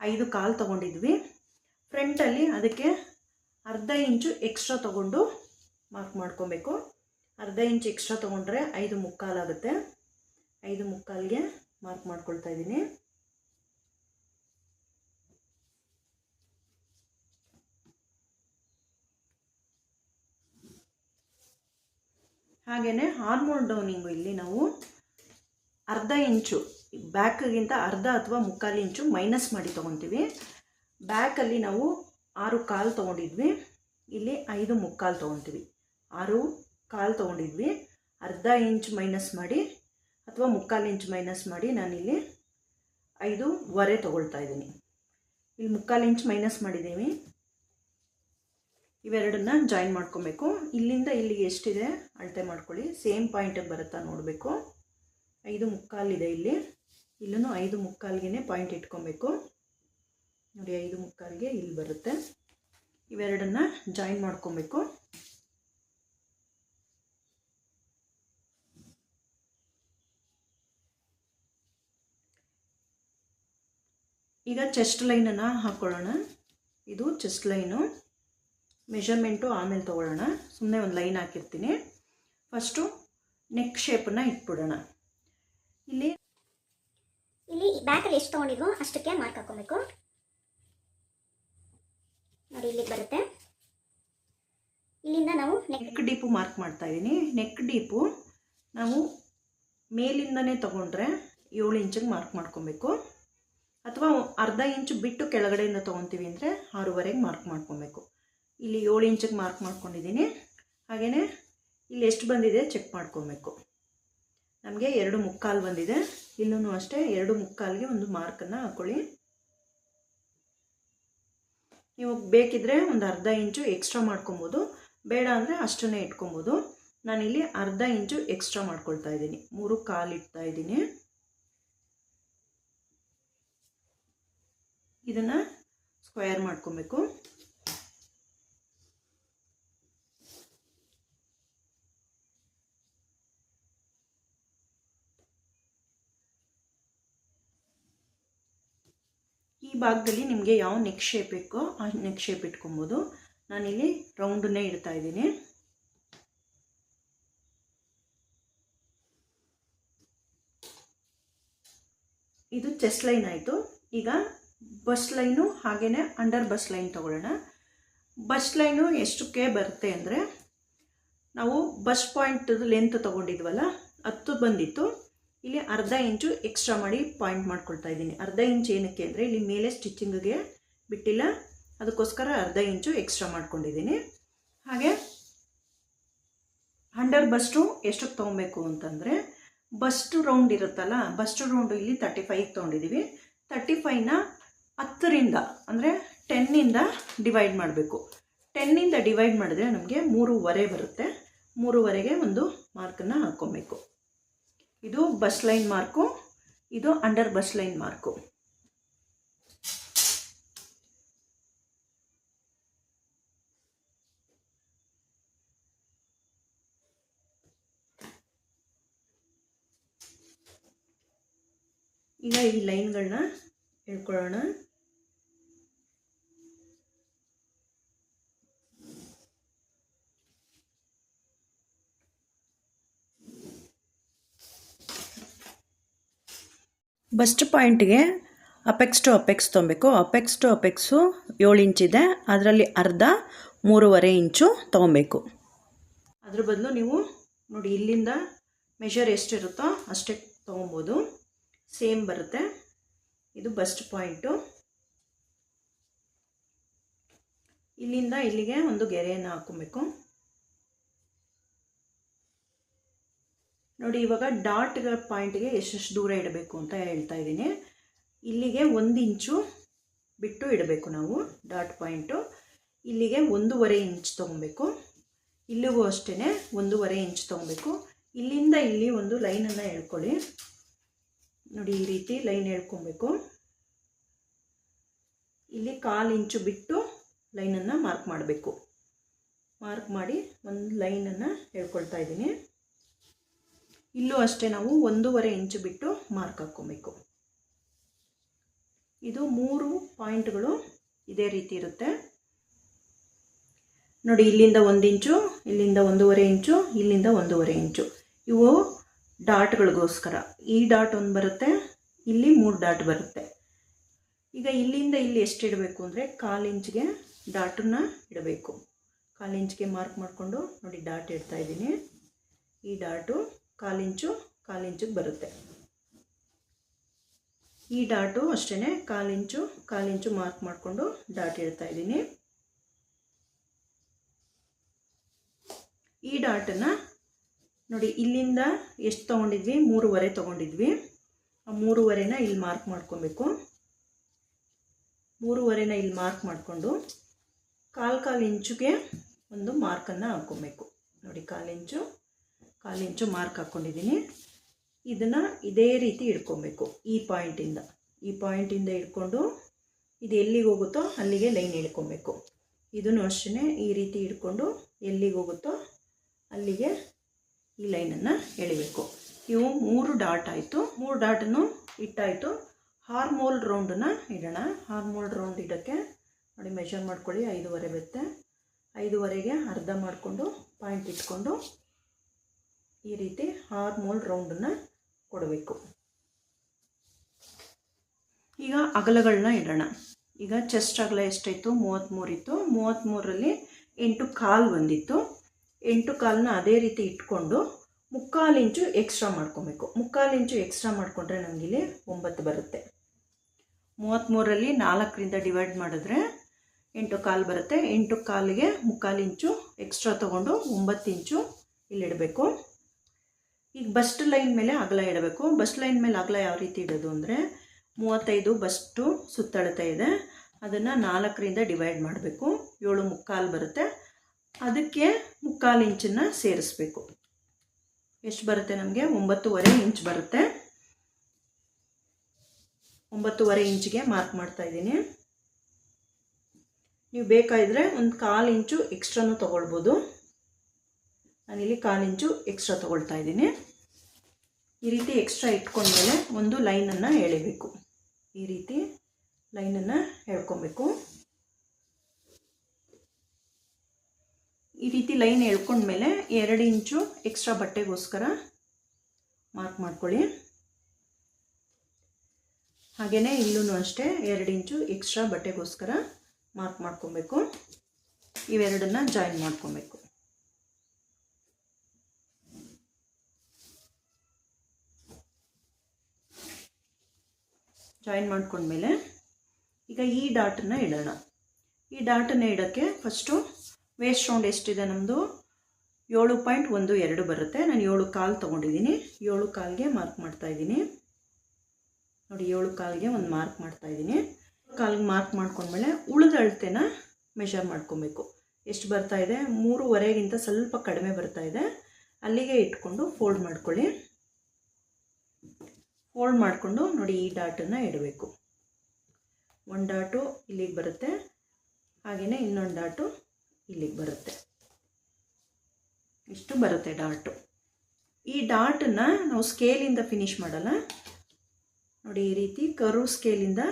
ಐದು ಕಾಲು ತೊಗೊಂಡಿದ್ವಿ. ಫ್ರಂಟಲ್ಲಿ ಅದಕ್ಕೆ ಅರ್ಧ ಇಂಚು ಎಕ್ಸ್ಟ್ರಾ ತೊಗೊಂಡು ಮಾರ್ಕ್ ಮಾಡ್ಕೊಬೇಕು. ಅರ್ಧ ಇಂಚು ಎಕ್ಸ್ಟ್ರಾ ತೊಗೊಂಡ್ರೆ ಐದು ಮುಕ್ಕಾಲಾಗುತ್ತೆ ಐದು ಮುಕ್ಕಾಲಿಗೆ ಮಾರ್ಕ್ ಮಾಡ್ಕೊಳ್ತಾ ಇದ್ದೀನಿ. ಹಾಗೆಯೇ ಹಾರ್ಮೋನ್ ಡೌನಿಂಗು ಇಲ್ಲಿ ನಾವು ಅರ್ಧ ಇಂಚು ಬ್ಯಾಕ್ಗಿಂತ ಅರ್ಧ ಅಥವಾ ಮುಕ್ಕಾಲು ಇಂಚು ಮೈನಸ್ ಮಾಡಿ ತೊಗೊತೀವಿ. ಬ್ಯಾಕಲ್ಲಿ ನಾವು ಆರು ಕಾಲು ತೊಗೊಂಡಿದ್ವಿ. ಇಲ್ಲಿ ಐದು ಮುಕ್ಕಾಲು ತೊಗೊತೀವಿ. ಆರು ಕಾಲು ತೊಗೊಂಡಿದ್ವಿ. ಅರ್ಧ ಇಂಚ್ ಮೈನಸ್ ಮಾಡಿ ಅಥವಾ ಮುಕ್ಕಾಲು ಇಂಚ್ ಮೈನಸ್ ಮಾಡಿ ನಾನಿಲ್ಲಿ ಐದು ವರೆ ತೊಗೊಳ್ತಾ ಇದ್ದೀನಿ. ಇಲ್ಲಿ ಮುಕ್ಕಾಲು ಇಂಚ್ ಮೈನಸ್ ಮಾಡಿದ್ದೀವಿ. ಇವೆರಡನ್ನ ಜಾಯಿನ್ ಮಾಡ್ಕೊಬೇಕು. ಇಲ್ಲಿಂದ ಇಲ್ಲಿಗೆ ಎಷ್ಟಿದೆ ಅಳತೆ ಮಾಡ್ಕೊಳ್ಳಿ. ಸೇಮ್ ಪಾಯಿಂಟಿಗೆ ಬರುತ್ತಾ ನೋಡಬೇಕು. ಐದು ಮುಕ್ಕಾಲಿದೆ ಇಲ್ಲಿ. ಇಲ್ಲೂ ಐದು ಮುಕ್ಕಾಲ್ಗೆ ಪಾಯಿಂಟ್ ಇಟ್ಕೊಬೇಕು. ನೋಡಿ, ಐದು ಮುಕ್ಕಾಲ್ಗೆ ಇಲ್ಲಿ ಬರುತ್ತೆ. ಇವೆರಡನ್ನ ಜಾಯಿನ್ ಮಾಡ್ಕೊಬೇಕು. ಈಗ ಚೆಸ್ಟ್ ಲೈನನ್ನು ಹಾಕ್ಕೊಳ್ಳೋಣ ಇದು ಚೆಸ್ಟ್ ಲೈನು ಮೆಷರ್ಮೆಂಟು ಆಮೇಲೆ ತೊಗೊಳ್ಳೋಣ. ಸುಮ್ಮನೆ ಒಂದು ಲೈನ್ ಹಾಕಿರ್ತೀನಿ. ಫಸ್ಟು ನೆಕ್ ಶೇಪನ್ನು ಇಟ್ಬಿಡೋಣ. ಇಲ್ಲಿ ಇಲ್ಲಿ ಬ್ಯಾಕಲ್ಲಿ ಎಷ್ಟು ತೊಗೊಂಡಿದ್ವೋ ಅಷ್ಟಕ್ಕೆ ಮಾರ್ಕ್ ಹಾಕೊಬೇಕು. ನೋಡಿ ಇಲ್ಲಿ ಬರುತ್ತೆ. ಇಲ್ಲಿಂದ ನಾವು ನೆಕ್ ಡೀಪು ಮಾರ್ಕ್ ಮಾಡ್ತಾ ಇದ್ದೀನಿ ನೆಕ್ ಡೀಪು ನಾವು ಮೇಲಿಂದನೇ ತೊಗೊಂಡ್ರೆ ಏಳು ಇಂಚಿಗೆ ಮಾರ್ಕ್ ಮಾಡ್ಕೊಬೇಕು. ಅಥವಾ ಅರ್ಧ ಇಂಚು ಬಿಟ್ಟು ಕೆಳಗಡೆಯಿಂದ ತೊಗೊತೀವಿ ಅಂದರೆ ಆರೂವರೆಗೆ ಮಾರ್ಕ್ ಮಾಡ್ಕೊಬೇಕು. ಇಲ್ಲಿ ಏಳು ಇಂಚಿಗೆ ಮಾರ್ಕ್ ಮಾಡ್ಕೊಂಡಿದ್ದೀನಿ ಹಾಗೆಯೇ ಇಲ್ಲಿ ಎಷ್ಟು ಬಂದಿದೆ ಚೆಕ್ ಮಾಡ್ಕೊಬೇಕು. ನಮಗೆ ಎರಡು ಮುಕ್ಕಾಲು ಬಂದಿದೆ. ಇಲ್ಲೂ ಅಷ್ಟೇ ಎರಡು ಮುಕ್ಕಾಲಿಗೆ ಒಂದು ಮಾರ್ಕನ್ನು ಹಾಕ್ಕೊಳ್ಳಿ ನೀವು ಬೇಕಿದ್ರೆ ಒಂದು ಅರ್ಧ ಇಂಚು ಎಕ್ಸ್ಟ್ರಾ ಮಾಡ್ಕೊಬೋದು. ಬೇಡ ಅಂದರೆ ಅಷ್ಟನ್ನೇ ಇಟ್ಕೊಬೋದು. ನಾನಿಲ್ಲಿ ಅರ್ಧ ಇಂಚು ಎಕ್ಸ್ಟ್ರಾ ಮಾಡ್ಕೊಳ್ತಾ ಇದ್ದೀನಿ. ಮೂರು ಕಾಲು ಇಡ್ತಾ ಇದ್ದೀನಿ. ಇದನ್ನು ಸ್ಕ್ವಯರ್ ಮಾಡ್ಕೊಬೇಕು. ಈ ಭಾಗದಲ್ಲಿ ನಿಮಗೆ ಯಾವ ನೆಕ್ ಶೇಪ್ ಬೇಕೋ ಆ ನೆಕ್ ಶೇಪ್ ಇಟ್ಕೊಬೋದು. ನಾನಿಲ್ಲಿ ರೌಂಡನ್ನೇ ಇಡ್ತಾ ಇದ್ದೀನಿ. ಇದು ಚೆಸ್ಟ್ ಲೈನ್ ಆಯಿತು. ಈಗ ಬಸ್ ಲೈನು ಹಾಗೆಯೇ ಅಂಡರ್ ಬಸ್ ಲೈನ್ ತೊಗೊಳ್ಳೋಣ. ಬಸ್ ಲೈನು ಎಷ್ಟಕ್ಕೆ ಬರುತ್ತೆ ಅಂದರೆ ನಾವು ಬಸ್ ಪಾಯಿಂಟ್ ಲೆಂತ್ ತೊಗೊಂಡಿದ್ವಲ್ಲ, ಹತ್ತು ಬಂದಿತ್ತು. ಇಲ್ಲಿ ಅರ್ಧ ಇಂಚು ಎಕ್ಸ್ಟ್ರಾ ಮಾಡಿ ಪಾಯಿಂಟ್ ಮಾಡ್ಕೊಳ್ತಾ ಇದ್ದೀನಿ. ಅರ್ಧ ಇಂಚ್ ಏನಕ್ಕೆ ಅಂದರೆ ಇಲ್ಲಿ ಮೇಲೆ ಸ್ಟಿಚಿಂಗಿಗೆ ಬಿಟ್ಟಿಲ್ಲ. ಅದಕ್ಕೋಸ್ಕರ ಅರ್ಧ ಇಂಚು ಎಕ್ಸ್ಟ್ರಾ ಮಾಡ್ಕೊಂಡಿದ್ದೀನಿ. ಹಾಗೆ ಅಂಡರ್ ಬಸ್ಟು ಎಷ್ಟಕ್ಕೆ ತೊಗೊಬೇಕು ಅಂತಂದರೆ ಬಸ್ಟು ರೌಂಡ್ ಇರುತ್ತಲ್ಲ ಬಸ್ಟು ರೌಂಡು ಇಲ್ಲಿ ತರ್ಟಿ ಫೈವ್ ತೊಗೊಂಡಿದ್ದೀವಿ ತರ್ಟಿ ಫೈವ್ನ ಹತ್ತರಿಂದ ಅಂದರೆ ಟೆನ್ನಿಂದ ಡಿವೈಡ್ ಮಾಡಬೇಕು. ಟೆನ್ನಿಂದ ಡಿವೈಡ್ ಮಾಡಿದ್ರೆ ನಮಗೆ ಮೂರುವರೆ ಬರುತ್ತೆ. ಮೂರುವರೆಗೆ ಒಂದು ಮಾರ್ಕನ್ನು ಹಾಕ್ಕೊಬೇಕು. ಇದು ಬಸ್ ಲೈನ್ ಮಾರ್ಕು ಇದು ಅಂಡರ್ ಬಸ್ ಲೈನ್ ಮಾರ್ಕು ಈಗ ಈ ಲೈನ್ಗಳನ್ನ ಹೇಳ್ಕೊಳ್ಳೋಣ ಬಸ್ಟ್ ಪಾಯಿಂಟ್ಗೆ ಅಪೆಕ್ಸ್ ಟು ಅಪೆಕ್ಸ್ ತೊಗೊಬೇಕು ಅಪೆಕ್ಸ್ ಟು ಅಪೆಕ್ಸು ಏಳು ಇಂಚಿದೆ ಅದರಲ್ಲಿ ಅರ್ಧ ಮೂರುವರೆ ಇಂಚು ತೊಗೊಬೇಕು ಅದ್ರ ಬದಲು ನೀವು ನೋಡಿ ಇಲ್ಲಿಂದ ಮೆಷರ್ ಎಷ್ಟಿರುತ್ತೋ ಅಷ್ಟೇ ತೊಗೊಬೋದು ಸೇಮ್ ಬರುತ್ತೆ. ಇದು ಬಸ್ಟ್ ಪಾಯಿಂಟು ಇಲ್ಲಿಂದ ಇಲ್ಲಿಗೆ ಒಂದು ಗೆರೆಯನ್ನು ಹಾಕೊಬೇಕು ನೋಡಿ, ಇವಾಗ ಡಾಟ್ ಪಾಯಿಂಟ್ಗೆ ಎಷ್ಟೆಷ್ಟು ದೂರ ಇಡಬೇಕು ಅಂತ ಹೇಳ್ತಾ ಇದ್ದೀನಿ. ಇಲ್ಲಿಗೆ ಒಂದು ಇಂಚು ಬಿಟ್ಟು ಇಡಬೇಕು ನಾವು, ಡಾಟ್ ಪಾಯಿಂಟು. ಇಲ್ಲಿಗೆ ಒಂದೂವರೆ ಇಂಚ್ ತೊಗೊಬೇಕು. ಇಲ್ಲಿಗೂ ಅಷ್ಟೇ ಒಂದೂವರೆ ಇಂಚ್ ತೊಗೊಬೇಕು. ಇಲ್ಲಿಂದ ಇಲ್ಲಿ ಒಂದು ಲೈನನ್ನು ಹೇಳ್ಕೊಳ್ಳಿ ನೋಡಿ, ಈ ರೀತಿ ಲೈನ್ ಹೇಳ್ಕೊಬೇಕು ಇಲ್ಲಿ ಕಾಲು ಇಂಚು ಬಿಟ್ಟು ಲೈನನ್ನು ಮಾರ್ಕ್ ಮಾಡಬೇಕು. ಮಾರ್ಕ್ ಮಾಡಿ ಒಂದು ಲೈನನ್ನು ಹೇಳ್ಕೊಳ್ತಾ ಇದ್ದೀನಿ. ಇಲ್ಲೂ ಅಷ್ಟೇ ನಾವು ಒಂದೂವರೆ ಇಂಚು ಬಿಟ್ಟು ಮಾರ್ಕ್ ಹಾಕ್ಕೊಬೇಕು. ಇದು ಮೂರು ಪಾಯಿಂಟ್ಗಳು ಇದೇ ರೀತಿ ಇರುತ್ತೆ. ನೋಡಿ, ಇಲ್ಲಿಂದ ಒಂದು ಇಂಚು, ಇಲ್ಲಿಂದ ಒಂದೂವರೆ ಇಂಚು, ಇಲ್ಲಿಂದ ಒಂದೂವರೆ ಇಂಚು. ಇವು ಡಾಟ್ಗಳಿಗೋಸ್ಕರ. ಈ ಡಾಟ್ ಒಂದು ಬರುತ್ತೆ, ಇಲ್ಲಿ ಮೂರು ಡಾಟ್ ಬರುತ್ತೆ. ಈಗ ಇಲ್ಲಿಂದ ಇಲ್ಲಿ ಎಷ್ಟು ಇಡಬೇಕು ಅಂದರೆ ಕಾಲು ಇಂಚ್ಗೆ ಡಾಟನ್ನ ಇಡಬೇಕು. ಕಾಲು ಇಂಚ್ಗೆ ಮಾರ್ಕ್ ಮಾಡಿಕೊಂಡು ನೋಡಿ, ಡಾಟ್ ಇಡ್ತಾ ಇದ್ದೀನಿ. ಈ ಡಾಟು ಕಾಲು ಕಾಲಿಂಚಿಗೆ ಬರುತ್ತೆ. ಈ ಡಾಟು ಅಷ್ಟೇ ಕಾಲಿಂಚು ಕಾಲಿಂಚು ಮಾರ್ಕ್ ಮಾಡಿಕೊಂಡು ಡಾಟ್ ಇಡ್ತಾ ಇದ್ದೀನಿ. ಈ ಡಾಟನ್ನು ನೋಡಿ, ಇಲ್ಲಿಂದ ಎಷ್ಟು ತೊಗೊಂಡಿದ್ವಿ? ಮೂರುವರೆ ತೊಗೊಂಡಿದ್ವಿ. ಆ ಮೂರುವರೆನ ಇಲ್ಲಿ ಮಾರ್ಕ್ ಮಾಡ್ಕೊಬೇಕು. ಮೂರುವರೆನ ಇಲ್ಲಿ ಮಾರ್ಕ್ ಮಾಡಿಕೊಂಡು ಕಾಲು ಕಾಲು ಇಂಚುಗೆ ಒಂದು ಮಾರ್ಕನ್ನು ಹಾಕ್ಕೊಬೇಕು ನೋಡಿ ಕಾಲು ಇಂಚು ಕಾಲು ಇಂಚು ಮಾರ್ಕ್ ಹಾಕ್ಕೊಂಡಿದ್ದೀನಿ ಇದನ್ನು ಇದೇ ರೀತಿ ಇಟ್ಕೊಬೇಕು ಈ ಪಾಯಿಂಟಿಂದ ಈ ಪಾಯಿಂಟಿಂದ ಇಟ್ಕೊಂಡು ಇದು ಎಲ್ಲಿಗೆ ಹೋಗುತ್ತೋ ಅಲ್ಲಿಗೆ ಲೈನ್ ಇಳ್ಕೊಬೇಕು ಇದನ್ನು ಅಷ್ಟೇ ಈ ರೀತಿ ಇಟ್ಕೊಂಡು ಎಲ್ಲಿಗೆ ಹೋಗುತ್ತೋ ಅಲ್ಲಿಗೆ ಈ ಲೈನನ್ನು ಎಳಿಬೇಕು. ಇವು ಮೂರು ಡಾಟ್ ಆಯಿತು. ಮೂರು ಡಾಟನ್ನು ಇಟ್ಟಾಯಿತು. ಹಾರ್ಮೋಲ್ ರೌಂಡನ್ನು ಇಡೋಣ. ಹಾರ್ಮೋಲ್ ರೌಂಡ್ ಇಡೋಕ್ಕೆ ನೋಡಿ ಮೆಷರ್ ಮಾಡ್ಕೊಳ್ಳಿ. ಐದೂವರೆ ಬರುತ್ತೆ ಐದೂವರೆಗೆ ಅರ್ಧ ಮಾಡಿಕೊಂಡು ಪಾಯಿಂಟ್ ಇಟ್ಕೊಂಡು ಈ ರೀತಿ ಹಾರ್ಮೋಲ್ ರೌಂಡನ್ನ ಕೊಡಬೇಕು. ಈಗ ಅಗಲಗಳನ್ನ ಇಡೋಣ. ಈಗ ಚೆಸ್ಟ್ ಅಗಲ ಎಷ್ಟಾಯಿತು? ಮೂವತ್ತ್ಮೂರಿತ್ತು ಮೂವತ್ತ್ಮೂರರಲ್ಲಿ ಎಂಟು ಕಾಲು ಬಂದಿತ್ತು. ಎಂಟು ಕಾಲನ್ನ ಅದೇ ರೀತಿ ಇಟ್ಕೊಂಡು ಮುಕ್ಕಾಲು ಇಂಚು ಎಕ್ಸ್ಟ್ರಾ ಮಾಡ್ಕೊಬೇಕು. ಮುಕ್ಕಾಲು ಇಂಚು ಎಕ್ಸ್ಟ್ರಾ ಮಾಡಿಕೊಂಡ್ರೆ ಇಲ್ಲಿ ಒಂಬತ್ತು ಬರುತ್ತೆ. ಮೂವತ್ತ್ಮೂರರಲ್ಲಿ ನಾಲ್ಕರಿಂದ ಡಿವೈಡ್ ಮಾಡಿದ್ರೆ ಎಂಟು ಕಾಲು ಬರುತ್ತೆ. ಎಂಟು ಕಾಲಿಗೆ ಮುಕ್ಕಾಲು ಇಂಚು ಎಕ್ಸ್ಟ್ರಾ ತೊಗೊಂಡು ಒಂಬತ್ತು ಇಂಚು ಇಲ್ಲಿಡಬೇಕು. ಈಗ ಬಸ್ಟ್ ಲೈನ್ ಮೇಲೆ ಅಗಲ ಇಡಬೇಕು. ಬಸ್ಟ್ ಲೈನ್ ಮೇಲೆ ಅಗಲ ಯಾವ ರೀತಿ ಇಡೋದು ಅಂದರೆ ಮೂವತ್ತೈದು ಬಸ್ಟು ಸುತ್ತಳತೆ ಇದೆ. ಅದನ್ನು ನಾಲ್ಕರಿಂದ ಡಿವೈಡ್ ಮಾಡಬೇಕು. ಏಳು ಮುಕ್ಕಾಲು ಬರುತ್ತೆ. ಅದಕ್ಕೆ ಮುಕ್ಕಾಲು ಇಂಚನ್ನು ಸೇರಿಸ್ಬೇಕು. ಎಷ್ಟು ಬರುತ್ತೆ ನಮಗೆ? ಒಂಬತ್ತುವರೆ ಇಂಚ್ ಬರುತ್ತೆ. ಒಂಬತ್ತುವರೆ ಇಂಚಿಗೆ ಮಾರ್ಕ್ ಮಾಡ್ತಾ ಇದ್ದೀನಿ. ನೀವು ಬೇಕಾದರೆ ಒಂದು ಕಾಲು ಇಂಚು ಎಕ್ಸ್ಟ್ರಾನು ತೊಗೊಳ್ಬೋದು. ನಾನಿಲ್ಲಿ ಇಂಚು ಎಕ್ಸ್ಟ್ರಾ ತೊಗೊಳ್ತಾ ಇದ್ದೀನಿ. ಈ ರೀತಿ ಎಕ್ಸ್ಟ್ರಾ ಇಟ್ಕೊಂಡ್ಮೇಲೆ ಒಂದು ಲೈನನ್ನು ಎಳಿಬೇಕು. ಈ ರೀತಿ ಲೈನನ್ನು ಹೇಳ್ಕೊಬೇಕು ಈ ರೀತಿ ಲೈನ್ ಎಳ್ಕೊಂಡ್ಮೇಲೆ ಎರಡು ಇಂಚು ಎಕ್ಸ್ಟ್ರಾ ಬಟ್ಟೆಗೋಸ್ಕರ ಮಾರ್ಕ್ ಮಾಡ್ಕೊಳ್ಳಿ. ಹಾಗೆಯೇ ಇಲ್ಲೂ ಅಷ್ಟೇ ಎರಡು ಇಂಚು ಎಕ್ಸ್ಟ್ರಾ ಬಟ್ಟೆಗೋಸ್ಕರ ಮಾರ್ಕ್ ಮಾಡ್ಕೊಬೇಕು. ಇವೆರಡನ್ನು ಜಾಯಿನ್ ಮಾಡ್ಕೊಬೇಕು. ಜಾಯಿನ್ ಮಾಡಿಕೊಂಡ್ಮೇಲೆ ಈಗ ಈ ಡಾಟನ್ನು ಇಡೋಣ. ಈ ಡಾಟನ್ನು ಇಡೋಕ್ಕೆ ಫಸ್ಟು ವೇಸ್ಟ್ ರೌಂಡ್ ಎಷ್ಟಿದೆ ನಮ್ಮದು ಏಳು ಪಾಯಿಂಟ್ ಒಂದು ಎರಡು ಬರುತ್ತೆ. ನಾನು ಏಳು ಕಾಲು ತೊಗೊಂಡಿದ್ದೀನಿ. ಏಳು ಕಾಲಿಗೆ ಮಾರ್ಕ್ ಮಾಡ್ತಾ ಇದ್ದೀನಿ. ನೋಡಿ, ಏಳು ಕಾಲಿಗೆ ಒಂದು ಮಾರ್ಕ್ ಮಾಡ್ತಾ ಇದ್ದೀನಿ. ಕಾಲಿಗೆ ಮಾರ್ಕ್ ಮಾಡ್ಕೊಂಡ್ಮೇಲೆ ಉಳಿದ ಅಳತೆನ ಮೆಷರ್ ಮಾಡ್ಕೊಬೇಕು. ಎಷ್ಟು ಬರ್ತಾ ಇದೆ? ಮೂರುವರೆಗಿಂತ ಸ್ವಲ್ಪ ಕಡಿಮೆ ಬರ್ತಾ ಇದೆ. ಅಲ್ಲಿಗೆ ಇಟ್ಕೊಂಡು ಫೋಲ್ಡ್ ಮಾಡ್ಕೊಳ್ಳಿ. ಫೋಲ್ಡ್ ಮಾಡಿಕೊಂಡು ನೋಡಿ ಈ ಡಾಟನ್ನು ಇಡಬೇಕು. ಒಂದು ಡಾಟು ಇಲ್ಲಿಗೆ ಬರುತ್ತೆ. ಹಾಗೆಯೇ ಇನ್ನೊಂದು ಡಾಟು ಇಲ್ಲಿಗೆ ಬರುತ್ತೆ. ಇಷ್ಟು ಬರುತ್ತೆ ಡಾಟು ಈ ಡಾಟನ್ನು ನಾವು ಸ್ಕೇಲಿಂದ ಫಿನಿಷ್ ಮಾಡಲ್ಲ. ನೋಡಿ ಈ ರೀತಿ ಕರು ಸ್ಕೇಲಿಂದ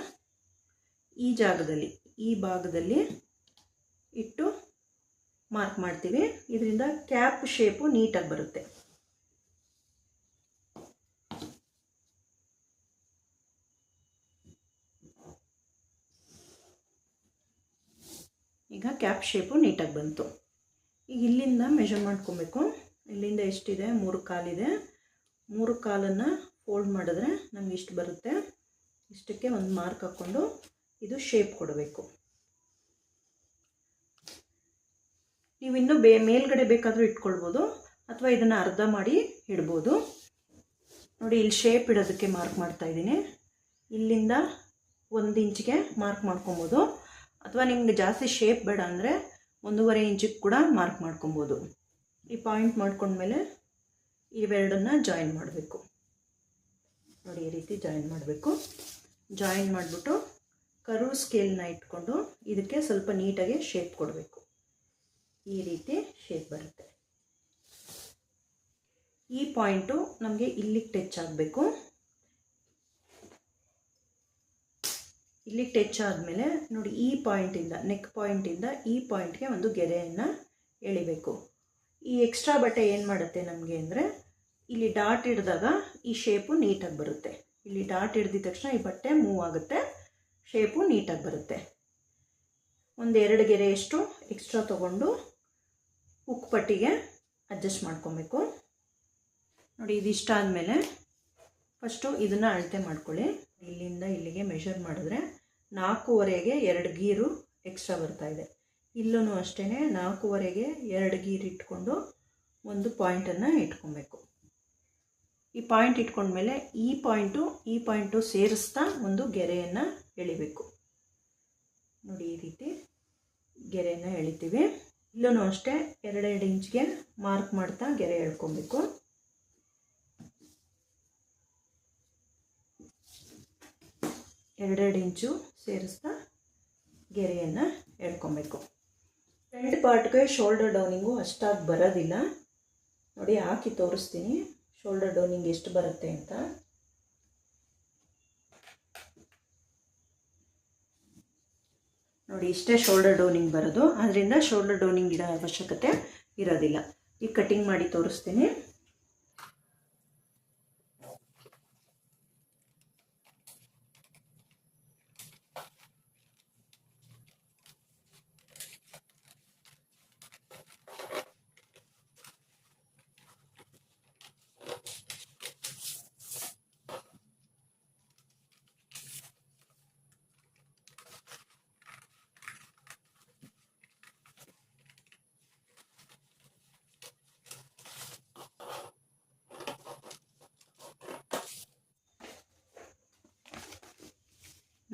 ಈ ಜಾಗದಲ್ಲಿ, ಈ ಭಾಗದಲ್ಲಿ ಇಟ್ಟು ಮಾರ್ಕ್ ಮಾಡ್ತೀವಿ. ಇದರಿಂದ ಕ್ಯಾಪ್ ಶೇಪು ನೀಟಾಗಿ ಬರುತ್ತೆ ಈಗ ಕ್ಯಾಪ್ ಶೇಪು ನೀಟಾಗಿ ಬಂತು. ಈಗ ಇಲ್ಲಿಂದ ಮೆಷರ್ ಮಾಡ್ಕೊಬೇಕು. ಇಲ್ಲಿಂದ ಎಷ್ಟಿದೆ? ಮೂರು ಕಾಲಿದೆ. ಮೂರು ಕಾಲನ್ನು ಫೋಲ್ಡ್ ಮಾಡಿದ್ರೆ ನಮ್ಗೆ ಇಷ್ಟು ಬರುತ್ತೆ. ಇಷ್ಟಕ್ಕೆ ಒಂದು ಮಾರ್ಕ್ ಹಾಕ್ಕೊಂಡು ಇದು ಶೇಪ್ ಕೊಡಬೇಕು. ನೀವು ಇನ್ನೂ ಬೇ, ಮೇಲ್ಗಡೆ ಬೇಕಾದರೂ ಇಟ್ಕೊಳ್ಬೋದು. ಅಥವಾ ಇದನ್ನು ಅರ್ಧ ಮಾಡಿ ಇಡ್ಬೋದು. ನೋಡಿ, ಇಲ್ಲಿ ಶೇಪ್ ಇಡೋದಕ್ಕೆ ಮಾರ್ಕ್ ಮಾಡ್ತಾ ಇದ್ದೀನಿ. ಇಲ್ಲಿಂದ ಒಂದು ಇಂಚಿಗೆ ಮಾರ್ಕ್ ಮಾಡ್ಕೊಬೋದು. ಅಥವಾ ನಿಮ್ಗೆ ಜಾಸ್ತಿ ಶೇಪ್ ಬೇಡ ಅಂದರೆ ಒಂದೂವರೆ ಇಂಚಿಗೆ ಕೂಡ ಮಾರ್ಕ್ ಮಾಡ್ಕೊಬೋದು. ಈ ಪಾಯಿಂಟ್ ಮಾಡ್ಕೊಂಡ್ಮೇಲೆ ಇವೆರಡನ್ನು ಜಾಯಿನ್ ಮಾಡಬೇಕು. ನೋಡಿ, ಈ ರೀತಿ ಜಾಯಿನ್ ಮಾಡಬೇಕು. ಜಾಯಿನ್ ಮಾಡಿಬಿಟ್ಟು ಕರು ಸ್ಕೇಲ್ನ ಇಟ್ಕೊಂಡು ಇದಕ್ಕೆ ಸ್ವಲ್ಪ ನೀಟಾಗಿ ಶೇಪ್ ಕೊಡಬೇಕು. ಈ ರೀತಿ ಶೇಪ್ ಬರುತ್ತೆ. ಈ ಪಾಯಿಂಟು ನಮಗೆ ಇಲ್ಲಿಗೆ ಟಚ್ ಆಗಬೇಕು. ಇಲ್ಲಿಗೆ ಟಚ್ ಆದಮೇಲೆ ನೋಡಿ ಈ ಪಾಯಿಂಟಿಂದ ನೆಕ್ ಪಾಯಿಂಟಿಂದ ಈ ಪಾಯಿಂಟ್ಗೆ ಒಂದು ಗೆರೆಯನ್ನು ಎಳಿಬೇಕು. ಈ ಎಕ್ಸ್ಟ್ರಾ ಬಟ್ಟೆ ಏನು ಮಾಡುತ್ತೆ ನಮಗೆ ಅಂದರೆ, ಇಲ್ಲಿ ಡಾಟ್ ಹಿಡಿದಾಗ ಈ ಶೇಪು ನೀಟಾಗಿ ಬರುತ್ತೆ. ಇಲ್ಲಿ ಡಾಟ್ ಹಿಡ್ದಿದ ತಕ್ಷಣ ಈ ಬಟ್ಟೆ ಮೂವ್ ಆಗುತ್ತೆ ಶೇಪು ನೀಟಾಗಿ ಬರುತ್ತೆ. ಒಂದು ಎರಡು ಗೆರೆಯಷ್ಟು ಎಕ್ಸ್ಟ್ರಾ ತೊಗೊಂಡು ಹುಕ್ ಪಟ್ಟಿಗೆ ಅಡ್ಜಸ್ಟ್ ಮಾಡ್ಕೊಬೇಕು. ನೋಡಿ ಇದಿಷ್ಟ ಆದಮೇಲೆ ಫಸ್ಟು ಇದನ್ನು ಅಳತೆ ಮಾಡ್ಕೊಳ್ಳಿ. ಇಲ್ಲಿಂದ ಇಲ್ಲಿಗೆ ಮೆಷರ್ ಮಾಡಿದ್ರೆ ನಾಲ್ಕೂವರೆಗೆ ಎರಡು ಗೀರು ಎಕ್ಸ್ಟ್ರಾ ಬರ್ತಾ ಇದೆ. ಇಲ್ಲೂ ಅಷ್ಟೇ ನಾಲ್ಕೂವರೆಗೆ ಎರಡು ಗೀರು ಇಟ್ಕೊಂಡು ಒಂದು ಪಾಯಿಂಟನ್ನು ಇಟ್ಕೊಬೇಕು. ಈ ಪಾಯಿಂಟ್ ಇಟ್ಕೊಂಡ್ಮೇಲೆ ಈ ಪಾಯಿಂಟು ಈ ಪಾಯಿಂಟು ಸೇರಿಸ್ತಾ ಒಂದು ಗೆರೆಯನ್ನು ಎಳಿಬೇಕು. ನೋಡಿ ಈ ರೀತಿ ಗೆರೆಯನ್ನು ಎಳಿತೀವಿ. ಇಲ್ಲೂ ಅಷ್ಟೇ ಎರಡೆರಡು ಇಂಚ್ಗೆ ಮಾರ್ಕ್ ಮಾಡ್ತಾ ಗೆರೆ ಎಳ್ಕೊಬೇಕು. ಎರಡೆರಡು ಇಂಚು ಸೇರಿಸ್ತಾ ಗೆರೆಯನ್ನು ಎಳ್ಕೊಬೇಕು. ಫ್ರಂಟ್ ಪಾರ್ಟ್ಗೆ ಶೋಲ್ಡರ್ ಡೌನಿಂಗು ಅಷ್ಟಾಗಿ ಬರೋದಿಲ್ಲ. ನೋಡಿ, ಹಾಕಿ ತೋರಿಸ್ತೀನಿ. ಶೋಲ್ಡರ್ ಡೌನಿಂಗ್ ಎಷ್ಟು ಬರುತ್ತೆ ಅಂತ. ನೋಡಿ, ಇಷ್ಟೇ ಶೋಲ್ಡರ್ ಡೌನಿಂಗ್ ಬರೋದು. ಅದರಿಂದ ಶೋಲ್ಡರ್ ಡೌನಿಂಗ್ ಇರೋ ಅವಶ್ಯಕತೆ ಇರೋದಿಲ್ಲ. ಈಗ ಕಟಿಂಗ್ ಮಾಡಿ ತೋರಿಸ್ತೀನಿ.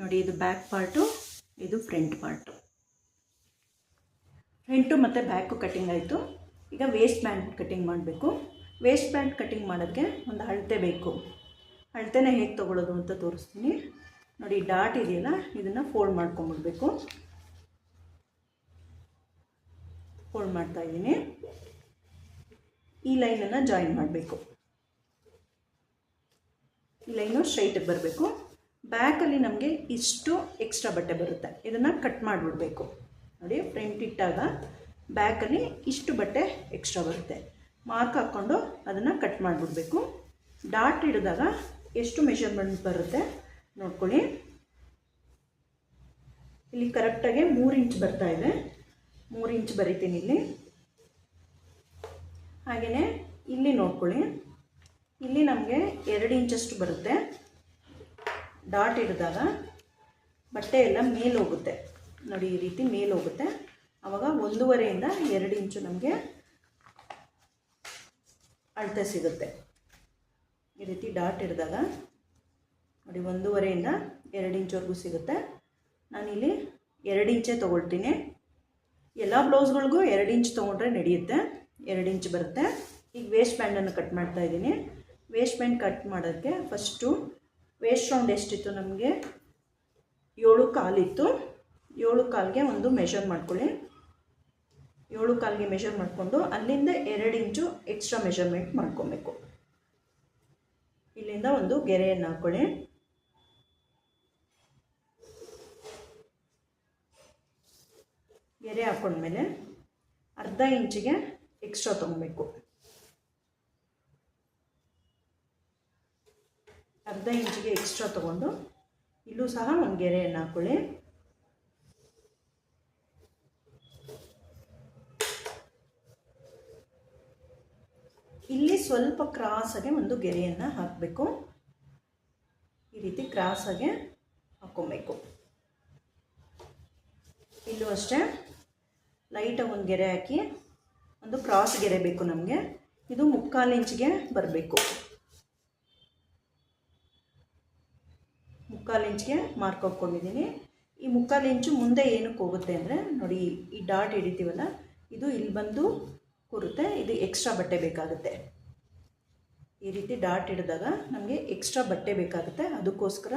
ನೋಡಿ, ಇದು ಬ್ಯಾಕ್ ಪಾರ್ಟು ಇದು ಫ್ರಂಟ್ ಪಾರ್ಟು ಫ್ರಂಟು ಮತ್ತು ಬ್ಯಾಕು ಕಟಿಂಗ್ ಆಯಿತು. ಈಗ ವೇಸ್ಟ್ ಬ್ಯಾಂಡ್ ಕಟಿಂಗ್ ಮಾಡಬೇಕು. ವೇಸ್ಟ್ ಬ್ಯಾಂಡ್ ಕಟಿಂಗ್ ಮಾಡೋಕ್ಕೆ ಒಂದು ಅಳತೆ ಬೇಕು. ಅಳತೆನ ಹೇಗೆ ತೊಗೊಳ್ಳೋದು ಅಂತ ತೋರಿಸ್ತೀನಿ. ನೋಡಿ ಡಾಟ್ ಇದೆಯಲ್ಲ, ಇದನ್ನು ಫೋಲ್ಡ್ ಮಾಡ್ಕೊಂಬಿಡ್ಬೇಕು. ಫೋಲ್ಡ್ ಮಾಡ್ತಾ ಇದ್ದೀನಿ. ಈ ಲೈನನ್ನು ಜಾಯಿನ್ ಮಾಡಬೇಕು. ಈ ಲೈನು ಸ್ಟ್ರೈಟಿಗೆ ಬರಬೇಕು. ಬ್ಯಾಕಲ್ಲಿ ನಮಗೆ ಇಷ್ಟು ಎಕ್ಸ್ಟ್ರಾ ಬಟ್ಟೆ ಬರುತ್ತೆ. ಇದನ್ನು ಕಟ್ ಮಾಡಿಬಿಡ್ಬೇಕು. ನೋಡಿ ಫ್ರಂಟ್ ಇಟ್ಟಾಗ ಬ್ಯಾಕಲ್ಲಿ ಇಷ್ಟು ಬಟ್ಟೆ ಎಕ್ಸ್ಟ್ರಾ ಬರುತ್ತೆ. ಮಾರ್ಕ್ ಹಾಕ್ಕೊಂಡು ಅದನ್ನು ಕಟ್ ಮಾಡಿಬಿಡ್ಬೇಕು. ಡಾಟ್ ಹಿಡಿದಾಗ ಎಷ್ಟು ಮೆಷರ್ಮೆಂಟ್ ಬರುತ್ತೆ ನೋಡ್ಕೊಳ್ಳಿ. ಇಲ್ಲಿ ಕರೆಕ್ಟಾಗಿ ಮೂರು ಇಂಚ್ ಬರ್ತಾ ಇದೆ. ಮೂರು ಇಂಚ್ ಬರಿತೀನಿ ಇಲ್ಲಿ. ಹಾಗೆಯೇ ಇಲ್ಲಿ ನೋಡ್ಕೊಳ್ಳಿ. ಇಲ್ಲಿ ನಮಗೆ ಎರಡು ಇಂಚಷ್ಟು ಬರುತ್ತೆ. ಡಾಟ್ ಹಿಡಿದಾಗ ಬಟ್ಟೆ ಎಲ್ಲ ಮೇಲೋಗುತ್ತೆ ನೋಡಿ, ಈ ರೀತಿ ಮೇಲೋಗುತ್ತೆ ಆವಾಗ ಒಂದೂವರೆಯಿಂದ ಎರಡು ಇಂಚು ನಮಗೆ ಅಳತೆ ಸಿಗುತ್ತೆ. ಈ ರೀತಿ ಡಾಟ್ ಇಡಿದಾಗ ನೋಡಿ, ಒಂದೂವರೆಯಿಂದ ಎರಡು ಇಂಚವರೆಗೂ ಸಿಗುತ್ತೆ. ನಾನಿಲ್ಲಿ ಎರಡು ಇಂಚೇ ತೊಗೊಳ್ತೀನಿ. ಎಲ್ಲ ಬ್ಲೌಸ್ಗಳಿಗೂ ಎರಡು ಇಂಚ್ ತೊಗೊಂಡ್ರೆ ನಡೆಯುತ್ತೆ. ಎರಡು ಇಂಚ್ ಬರುತ್ತೆ. ಈಗ ವೇಸ್ಟ್ ಬ್ಯಾಂಡನ್ನು ಕಟ್ ಮಾಡ್ತಾ ಇದ್ದೀನಿ. ವೇಸ್ಟ್ ಬ್ಯಾಂಡ್ ಕಟ್ ಮಾಡೋಕ್ಕೆ ಫಸ್ಟು ವೇಸ್ಟ್ ರೌಂಡ್ ಎಷ್ಟಿತ್ತು ನಮಗೆ? ಏಳು ಕಾಲಿತ್ತು. ಏಳು ಕಾಲಿಗೆ ಒಂದು ಮೆಷರ್ ಮಾಡ್ಕೊಳ್ಳಿ. ಏಳು ಕಾಲಿಗೆ ಮೆಷರ್ ಮಾಡಿಕೊಂಡು ಅಲ್ಲಿಂದ ಎರಡು ಇಂಚು ಎಕ್ಸ್ಟ್ರಾ ಮೆಷರ್ಮೆಂಟ್ ಮಾಡ್ಕೊಬೇಕು. ಇಲ್ಲಿಂದ ಒಂದು ಗೆರೆಯನ್ನು ಹಾಕ್ಕೊಳ್ಳಿ ಗೆರೆ ಹಾಕೊಂಡ್ಮೇಲೆ ಅರ್ಧ ಇಂಚಿಗೆ ಎಕ್ಸ್ಟ್ರಾ ತೊಗೊಬೇಕು. ಅರ್ಧ ಇಂಚಿಗೆ ಎಕ್ಸ್ಟ್ರಾ ತೊಗೊಂಡು ಇಲ್ಲೂ ಸಹ ಒಂದು ಗೆರೆಯನ್ನು ಹಾಕ್ಕೊಳ್ಳಿ ಇಲ್ಲಿ ಸ್ವಲ್ಪ ಕ್ರಾಸಾಗೆ ಒಂದು ಗೆರೆಯನ್ನು ಹಾಕಬೇಕು. ಈ ರೀತಿ ಕ್ರಾಸಾಗೆ ಹಾಕ್ಕೊಬೇಕು. ಇಲ್ಲೂ ಅಷ್ಟೇ ಲೈಟಾಗಿ ಒಂದು ಗೆರೆ ಹಾಕಿ ಒಂದು ಕ್ರಾಸ್ ಗೆರೆ ಬೇಕು ನಮಗೆ. ಇದು ಮುಕ್ಕಾಲು ಇಂಚಿಗೆ ಬರಬೇಕು. ಮುಕ್ಕಾಲು ಇಂಚಿಗೆ ಮಾರ್ಕ್ ಹಾಕ್ಕೊಂಡಿದ್ದೀನಿ. ಈ ಮುಕ್ಕಾಲು ಇಂಚು ಮುಂದೆ ಏನಕ್ಕೆ ಹೋಗುತ್ತೆ ಅಂದರೆ, ನೋಡಿ ಈ ಡಾಟ್ ಹಿಡಿತೀವಲ್ಲ, ಇದು ಇಲ್ಲಿ ಬಂದು ಕೂರುತ್ತೆ, ಇದು ಎಕ್ಸ್ಟ್ರಾ ಬಟ್ಟೆ ಬೇಕಾಗುತ್ತೆ. ಈ ರೀತಿ ಡಾಟ್ ಹಿಡಿದಾಗ ನಮಗೆ ಎಕ್ಸ್ಟ್ರಾ ಬಟ್ಟೆ ಬೇಕಾಗುತ್ತೆ, ಅದಕ್ಕೋಸ್ಕರ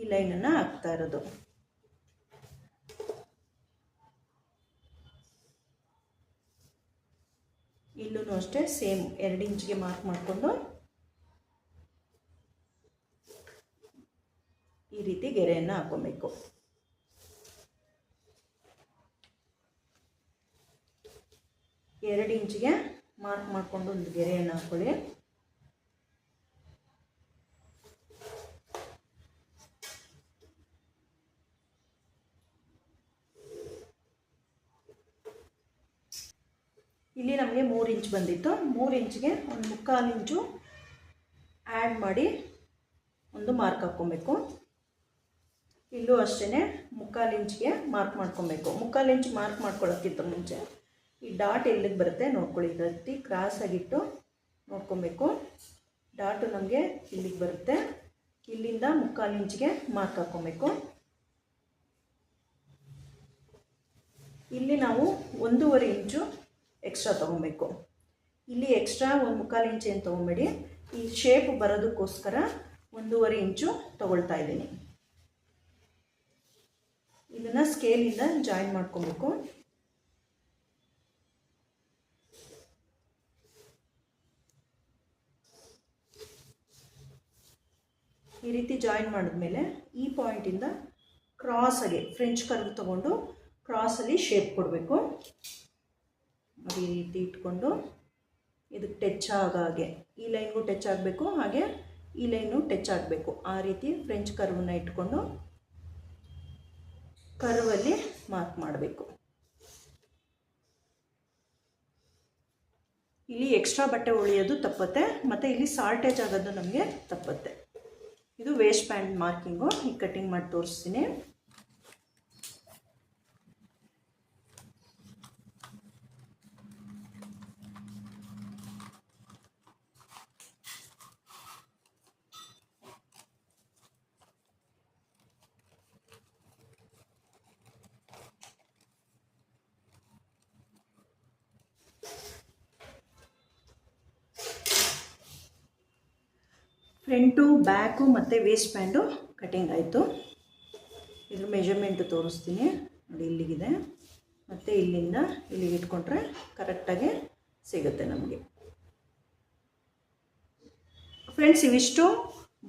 ಈ ಲೈನನ್ನು ಹಾಕ್ತಾ ಇರೋದು. ಇಲ್ಲೂ ಅಷ್ಟೇ ಸೇಮ್ ಎರಡು ಇಂಚಿಗೆ ಮಾರ್ಕ್ ಮಾಡಿಕೊಂಡು ಈ ರೀತಿ ಗೆರೆಯನ್ನು ಹಾಕ್ಕೊಬೇಕು. ಎರಡು ಇಂಚಿಗೆ ಮಾರ್ಕ್ ಮಾಡಿಕೊಂಡು ಒಂದು ಗೆರೆಯನ್ನು ಹಾಕ್ಕೊಳ್ಳಿ ಇಲ್ಲಿ ನಮಗೆ ಮೂರು ಇಂಚ್ ಬಂದಿತ್ತು. ಮೂರು ಇಂಚಿಗೆ ಒಂದು ಮುಕ್ಕಾಲು ಇಂಚು ಆ್ಯಡ್ ಮಾಡಿ ಒಂದು ಮಾರ್ಕ್ ಹಾಕ್ಕೊಬೇಕು. ಇಲ್ಲೂ ಅಷ್ಟೇ ಮುಕ್ಕಾಲು ಇಂಚಿಗೆ ಮಾರ್ಕ್ ಮಾಡ್ಕೊಬೇಕು. ಮುಕ್ಕಾಲು ಇಂಚ್ ಮಾರ್ಕ್ ಮಾಡ್ಕೊಳ್ಳೋಕ್ಕಿಂತ ಮುಂಚೆ ಈ ಡಾಟ್ ಎಲ್ಲಿಗೆ ಬರುತ್ತೆ ನೋಡ್ಕೊಳ್ಳಿ. ಕ್ರಾಸ್ ಆಗಿಟ್ಟು ನೋಡ್ಕೊಬೇಕು. ಡಾಟು ನಮಗೆ ಇಲ್ಲಿಗೆ ಬರುತ್ತೆ. ಇಲ್ಲಿಂದ ಮುಕ್ಕಾಲು ಇಂಚಿಗೆ ಮಾರ್ಕ್ ಹಾಕ್ಕೊಬೇಕು ಇಲ್ಲಿ ನಾವು ಒಂದೂವರೆ ಇಂಚು ಎಕ್ಸ್ಟ್ರಾ ತೊಗೊಬೇಕು. ಇಲ್ಲಿ ಎಕ್ಸ್ಟ್ರಾ ಒಂದು ಮುಕ್ಕಾಲು ಇಂಚು ಏನು ತೊಗೊಬೇಡಿ? ಈ ಶೇಪ್ ಬರೋದಕ್ಕೋಸ್ಕರ ಒಂದೂವರೆ ಇಂಚು ತೊಗೊಳ್ತಾ ಇದ್ದೀನಿ. ಇದನ್ನು ಸ್ಕೇಲಿಂದ ಜಾಯಿನ್ ಮಾಡ್ಕೊಬೇಕು. ಈ ರೀತಿ ಜಾಯಿನ್ ಮಾಡಿದ್ಮೇಲೆ ಈ ಪಾಯಿಂಟಿಂದ ಕ್ರಾಸಾಗಿ ಫ್ರೆಂಚ್ ಕರ್ವ್ ತೊಗೊಂಡು ಕ್ರಾಸಲ್ಲಿ ಶೇಪ್ ಕೊಡಬೇಕು. ಅದೇ ರೀತಿ ಇಟ್ಕೊಂಡು ಇದಕ್ಕೆ ಟಚ್ ಆಗ ಹಾಗೆ ಈ ಲೈನ್ಗೂ ಟಚ್ ಆಗಬೇಕು, ಹಾಗೆ ಈ ಲೈನು ಟಚ್ ಆಗಬೇಕು. ಆ ರೀತಿ ಫ್ರೆಂಚ್ ಕರ್ವನ್ನ ಇಟ್ಕೊಂಡು ಕರ್ವಲ್ಲಿ ಮಾರ್ಕ್ ಮಾಡಬೇಕು. ಇಲ್ಲಿ ಎಕ್ಸ್ಟ್ರಾ ಬಟ್ಟೆ ಉಳಿಯೋದು ತಪ್ಪತ್ತೆ, ಮತ್ತು ಇಲ್ಲಿ ಸಾಲ್ಟೇಜ್ ಆಗೋದು ನಮಗೆ ತಪ್ಪತ್ತೆ. ಇದು ವೇಸ್ಟ್ ಪ್ಯಾಂಟ್ ಮಾರ್ಕಿಂಗು ಈಗ ಕಟ್ಟಿಂಗ್ ಮಾಡಿ ತೋರಿಸ್ತೀನಿ. ಫ್ರಂಟು ಬ್ಯಾಕು ಮತ್ತು ವೇಸ್ಟ್ ಪ್ಯಾಂಡು ಕಟಿಂಗ್ ಆಯಿತು. ಇದ್ರ ಮೆಜರ್ಮೆಂಟು ತೋರಿಸ್ತೀನಿ. ನೋಡಿ ಇಲ್ಲಿಗಿದೆ. ಮತ್ತು ಇಲ್ಲಿಂದ ಇಲ್ಲಿಗೆ ಇಟ್ಕೊಂಡ್ರೆ ಕರೆಕ್ಟಾಗಿ ಸಿಗುತ್ತೆ ನಮಗೆ. ಫ್ರೆಂಡ್ಸ್ ಇವಿಷ್ಟು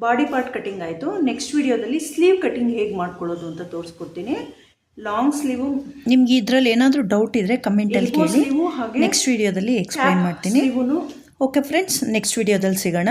ಬಾಡಿ ಪಾರ್ಟ್ ಕಟಿಂಗ್ ಆಯಿತು. ನೆಕ್ಸ್ಟ್ ವಿಡಿಯೋದಲ್ಲಿ ಸ್ಲೀವ್ ಕಟಿಂಗ್ ಹೇಗೆ ಮಾಡ್ಕೊಳ್ಳೋದು ಅಂತ ತೋರಿಸ್ಕೊಡ್ತೀನಿ. ಲಾಂಗ್ ಸ್ಲೀವು ನಿಮ್ಗೆ ಇದರಲ್ಲಿ ಏನಾದರೂ ಡೌಟ್ ಇದ್ದರೆ ಕಮೆಂಟಲ್ಲಿ ಕೇಳಿ. ನೆಕ್ಸ್ಟ್ ವಿಡಿಯೋದಲ್ಲಿ ಎಕ್ಸ್ಪ್ಲೈನ್ ಮಾಡ್ತೀನಿ. ಓಕೆ ಫ್ರೆಂಡ್ಸ್ ನೆಕ್ಸ್ಟ್ ವಿಡಿಯೋದಲ್ಲಿ ಸಿಗೋಣ.